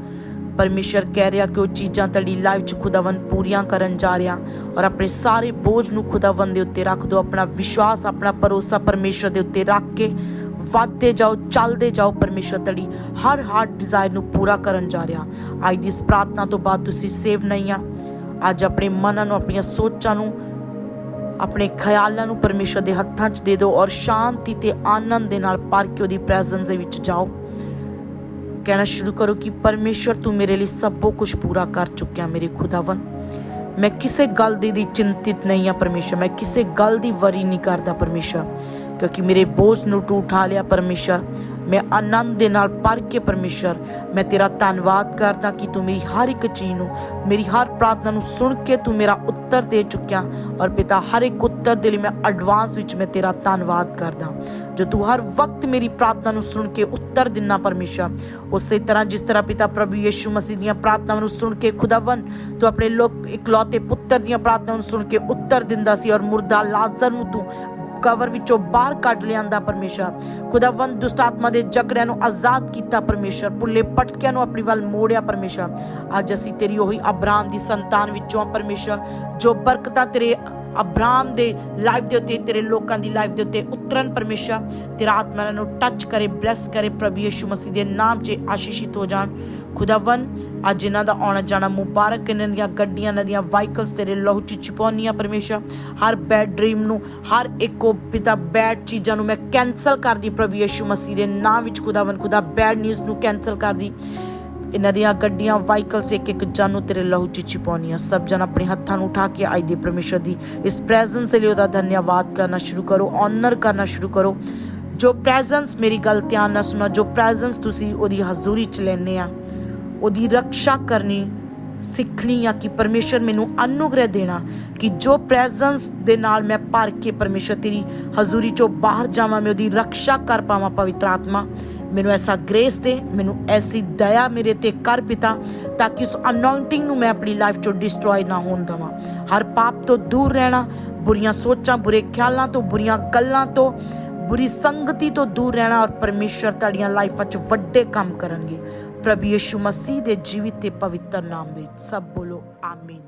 ਪਰਮੇਸ਼ਰ ਕਹਿ ਰਿਹਾ ਕਿ ਉਹ ਚੀਜ਼ਾਂ ਤੁਹਾਡੀ ਲਾਈਫ 'ਚ ਖੁਦਾਵੰਦ ਪੂਰੀਆਂ ਕਰਨ ਜਾ ਰਿਹਾ ਔਰ ਆਪਣੇ ਸਾਰੇ ਬੋਝ ਨੂੰ ਖੁਦਾਵੰਦ ਦੇ ਉੱਤੇ ਰੱਖ ਦਿਓ, ਆਪਣਾ ਵਿਸ਼ਵਾਸ, ਆਪਣਾ ਭਰੋਸਾ ਪਰਮੇਸ਼ਰ ਦੇ ਉੱਤੇ ਰੱਖ ਕੇ ਵੱਧਦੇ ਜਾਓ, ਚੱਲਦੇ ਜਾਓ। ਪਰਮੇਸ਼ਰ ਤੁਹਾਡੀ ਹਰ ਹਾਰਟ ਡਿਜ਼ਾਇਰ ਨੂੰ ਪੂਰਾ ਕਰਨ ਜਾ ਰਿਹਾ। ਅੱਜ ਦੀ ਇਸ ਪ੍ਰਾਰਥਨਾ ਤੋਂ ਬਾਅਦ ਤੁਸੀਂ ਸੇਵ ਨਹੀਂ ਆ। ਅੱਜ ਆਪਣੇ ਮਨਾਂ ਨੂੰ, ਆਪਣੀਆਂ ਸੋਚਾਂ ਨੂੰ, ਆਪਣੇ ਖਿਆਲਾਂ ਨੂੰ ਪਰਮੇਸ਼ਰ ਦੇ ਹੱਥਾਂ 'ਚ ਦੇ ਦਿਓ ਔਰ ਸ਼ਾਂਤੀ ਤੇ ਆਨੰਦ ਦੇ ਨਾਲ ਭਰ ਕੇ ਉਹਦੀ ਪ੍ਰੈਜ਼ੈਂਸ ਦੇ ਵਿੱਚ ਜਾਓ। ਕਹਿਣਾ ਸ਼ੁਰੂ ਕਰੋ ਕਿ ਪਰਮੇਸ਼ਰ, ਤੂੰ ਮੇਰੇ ਲਈ ਸਭ ਕੁਝ ਪੂਰਾ ਕਰ ਚੁੱਕਿਆ ਮੇਰੇ ਖੁਦਾਵੰ ਮੈਂ ਕਿਸੇ ਗੱਲ ਦੀ ਦੀ ਚਿੰਤਿਤ ਨਹੀਂ ਆ ਪਰਮੇਸ਼ਰ। ਮੈਂ ਕਿਸੇ ਗੱਲ ਦੀ ਵਰੀ ਨਹੀਂ ਕਰਦਾ ਪਰਮੇਸ਼ਰ। ਕਿਉਂਕਿ ਮੇਰੇ ਬੋਝ ਨੂੰ ਤੂੰ ਉਠਾ ਲਿਆ ਪਰਮੇਸ਼ਰ। ਮੈਂ ਆਨੰਦ ਦੇ ਨਾਲ ਭਰ ਕੇ ਪਰਮੇਸ਼ਰ ਮੈਂ ਤੇਰਾ ਧੰਨਵਾਦ ਕਰਦਾ ਕਿ ਤੂੰ ਮੇਰੀ ਹਰ ਇੱਕ ਚੀਜ਼ ਨੂੰ, ਮੇਰੀ ਹਰ ਪ੍ਰਾਰਥਨਾ ਨੂੰ ਸੁਣ ਕੇ ਤੂੰ ਮੇਰਾ ਉੱਤਰ ਦੇ ਚੁੱਕਿਆ ਔਰ ਪਿਤਾ, ਹਰ ਇੱਕ ਉੱਤਰ ਦੇ ਲਈ ਮੈਂ ਐਡਵਾਂਸ ਵਿੱਚ ਮੈਂ ਤੇਰਾ ਧੰਨਵਾਦ ਕਰਦਾ। ਜੋ ਤੂੰ ਹਰ ਵਕਤ ਮੇਰੀ ਪ੍ਰਾਰਥਨਾ ਨੂੰ ਸੁਣ ਕੇ ਉੱਤਰ ਦਿੰਨਾ ਪਰਮੇਸ਼ਰ ਉਸੇ ਤਰ੍ਹਾਂ ਜਿਸ ਤਰ੍ਹਾਂ ਪਿਤਾ ਪ੍ਰਭੂ ਯੀਸ਼ੂ ਮਸੀਹ ਦੀਆਂ ਪ੍ਰਾਰਥਨਾਵਾਂ ਨੂੰ ਸੁਣ ਕੇ ਖੁਦਾਵੰ ਤੂੰ ਆਪਣੇ ਲੋਕ ਇਕਲੌਤੇ ਪੁੱਤਰ ਦੀਆਂ ਪ੍ਰਾਰਥਨਾਵਾਂ ਨੂੰ ਸੁਣ ਕੇ ਉੱਤਰ ਦਿੰਦਾ ਸੀ ਔਰ ਮੁਰਦਾ ਲਾਜ਼ਰ ਨੂੰ ਤੂੰ ਕਵਰ ਵਿੱਚੋਂ ਬਾਹਰ ਕੱਢ ਲਿਆਂਦਾ ਪਰਮੇਸ਼ਰ। ਖੁਦਾਵੰਦ ਦੁਸ਼ਟ ਆਤਮਾ ਦੇ ਜਗੜਿਆਂ ਨੂੰ ਆਜ਼ਾਦ ਕੀਤਾ ਪਰਮੇਸ਼ਰ। ਪੁੱਲੇ ਪਟਕਿਆਂ ਨੂੰ ਆਪਣੀ ਵੱਲ ਮੋੜਿਆ ਪਰਮੇਸ਼ਰ। ਅੱਜ ਅਸੀਂ ਤੇਰੀ ਉਹੀ ਅਬਰਾਮ ਦੀ ਸੰਤਾਨ ਵਿੱਚੋਂ ਆ ਪਰਮੇਸ਼ਰ, ਜੋ ਬਰਕਤਾਂ ਤੇਰੇ ਅਬਰਾਮ ਦੇ ਲਾਈਫ ਦੇ ਉੱਤੇ, ਤੇਰੇ ਲੋਕਾਂ ਦੀ ਲਾਈਫ ਦੇ ਉੱਤੇ ਉਤਰਨ ਪਰਮੇਸ਼ਰ। ਤੇਰਾ ਆਤਮਾ ਨੂੰ ਟੱਚ ਕਰੇ ਬਲੈਸ ਕਰੇ ਪ੍ਰਭੂ ਯਿਸੂ ਮਸੀਹ ਦੇ ਨਾਮ 'ਚ ਆਸ਼ੀਸ਼ਿਤ ਹੋ ਜਾਣ। ਖੁਦਾਵੰ ਅੱਜ ਇਹਨਾਂ ਦਾ ਆਉਣਾ ਜਾਣਾ ਮੁਬਾਰਕ ਇਹਨਾਂ ਦੀਆਂ ਗੱਡੀਆਂ, ਇਹਨਾਂ ਦੀਆਂ ਵਾਹੀਕਲਸ ਤੇਰੇ ਲਹੂ 'ਚ ਛਪਾਉਣੀਆਂ ਪਰਮੇਸ਼ਰ। ਹਰ ਬੈਡ ਡ੍ਰੀਮ ਨੂੰ, ਹਰ ਇੱਕੋ ਪਿਤਾ ਬੈਡ ਚੀਜ਼ਾਂ ਨੂੰ ਮੈਂ ਕੈਨਸਲ ਕਰਦੀ ਪ੍ਰਭੂ ਯਿਸੂ ਮਸੀਹ ਦੇ ਨਾਮ ਵਿੱਚ। ਖੁਦਾਵੰ ਖੁਦਾ ਬੈਡ ਨਿਊਜ਼ ਨੂੰ ਕੈਨਸਲ ਕਰਦੀ। ਇਹਨਾਂ ਦੀਆਂ ਗੱਡੀਆਂ ਵਾਹੀਕਲਸ ਇੱਕ ਇੱਕ ਜਾਨੂੰ ਤੇਰੇ ਲਹੂ 'ਚ ਛਪਾਉਣੀਆਂ। ਸਭ ਜਨ ਆਪਣੇ ਹੱਥਾਂ ਨੂੰ ਉਠਾ ਕੇ ਅੱਜ ਦੇ ਪਰਮੇਸ਼ਰ ਦੀ। ਇਸ ਪ੍ਰੈਜ਼ੈਂਸ ਲਈ ਉਹਦਾ ਧੰਨਵਾਦ ਕਰਨਾ ਸ਼ੁਰੂ ਕਰੋ ਆਨਰ ਕਰਨਾ ਸ਼ੁਰੂ ਕਰੋ। ਜੋ ਪ੍ਰੈਜ਼ੈਂਸ ਮੇਰੀ ਗੱਲ ਧਿਆਨ ਨਾਲ ਸੁਣਾ, ਜੋ ਪ੍ਰੈਜ਼ੈਂਸ ਤੁਸੀਂ ਉਹਦੀ ਹਜ਼ੂਰੀ 'ਚ ਲੈਨੇ ਆ, ਉਹਦੀ ਰੱਖਿਆ ਕਰਨੀ, ਸਿੱਖਣੀ ਆ ਕਿ ਪਰਮੇਸ਼ਰ ਮੈਨੂੰ ਅਨੁਗ੍ਰਹਿ ਦੇਣਾ ਕਿ ਜੋ ਪ੍ਰੈਜ਼ੈਂਸ ਦੇ ਨਾਲ ਮੈਂ ਭਰ ਕੇ ਪਰਮੇਸ਼ਰ ਤੇਰੀ ਹਜ਼ੂਰੀ ਚੋਂ ਬਾਹਰ ਜਾਵਾਂ, ਮੈਂ ਉਹਦੀ ਰੱਖਿਆ ਕਰ ਪਾਵਾਂ, ਪਵਿੱਤਰ ਆਤਮਾ। ਮੈਨੂੰ ਐਸਾ ਗ੍ਰੇਸ ਦੇ, ਮੈਨੂੰ ਐਸੀ ਦਇਆ ਮੇਰੇ ਤੇ ਕਰ ਪਿਤਾ, ਤਾਂ ਕਿ ਉਸ ਅਨੋਇੰਟਿੰਗ ਨੂੰ ਮੈਂ ਆਪਣੀ ਲਾਈਫ ਚੋਂ ਡਿਸਟਰੋਏ ਨਾ ਹੋਣ ਦੇਵਾਂ। ਹਰ ਪਾਪ ਤੋਂ ਦੂਰ ਰਹਿਣਾ, ਬੁਰੀਆਂ ਸੋਚਾਂ, ਬੁਰੇ ਖਿਆਲਾਂ ਤੋਂ, ਬੁਰੀਆਂ ਗੱਲਾਂ ਤੋਂ, ਬੁਰੀ ਸੰਗਤੀ ਤੋਂ ਦੂਰ ਰਹਿਣਾ ਔਰ ਪਰਮੇਸ਼ਰ ਤੁਹਾਡੀਆਂ ਲਾਈਫਾਂ 'ਚ ਵੱਡੇ ਕੰਮ ਕਰਨਗੇ। ਪ੍ਰਭੂ ਯਿਸੂ ਮਸੀਹ ਦੇ ਜੀਵਿਤ ਤੇ ਪਵਿੱਤਰ ਨਾਮ ਵਿੱਚ ਸਭ ਬੋਲੋ, ਆਮੀਨ।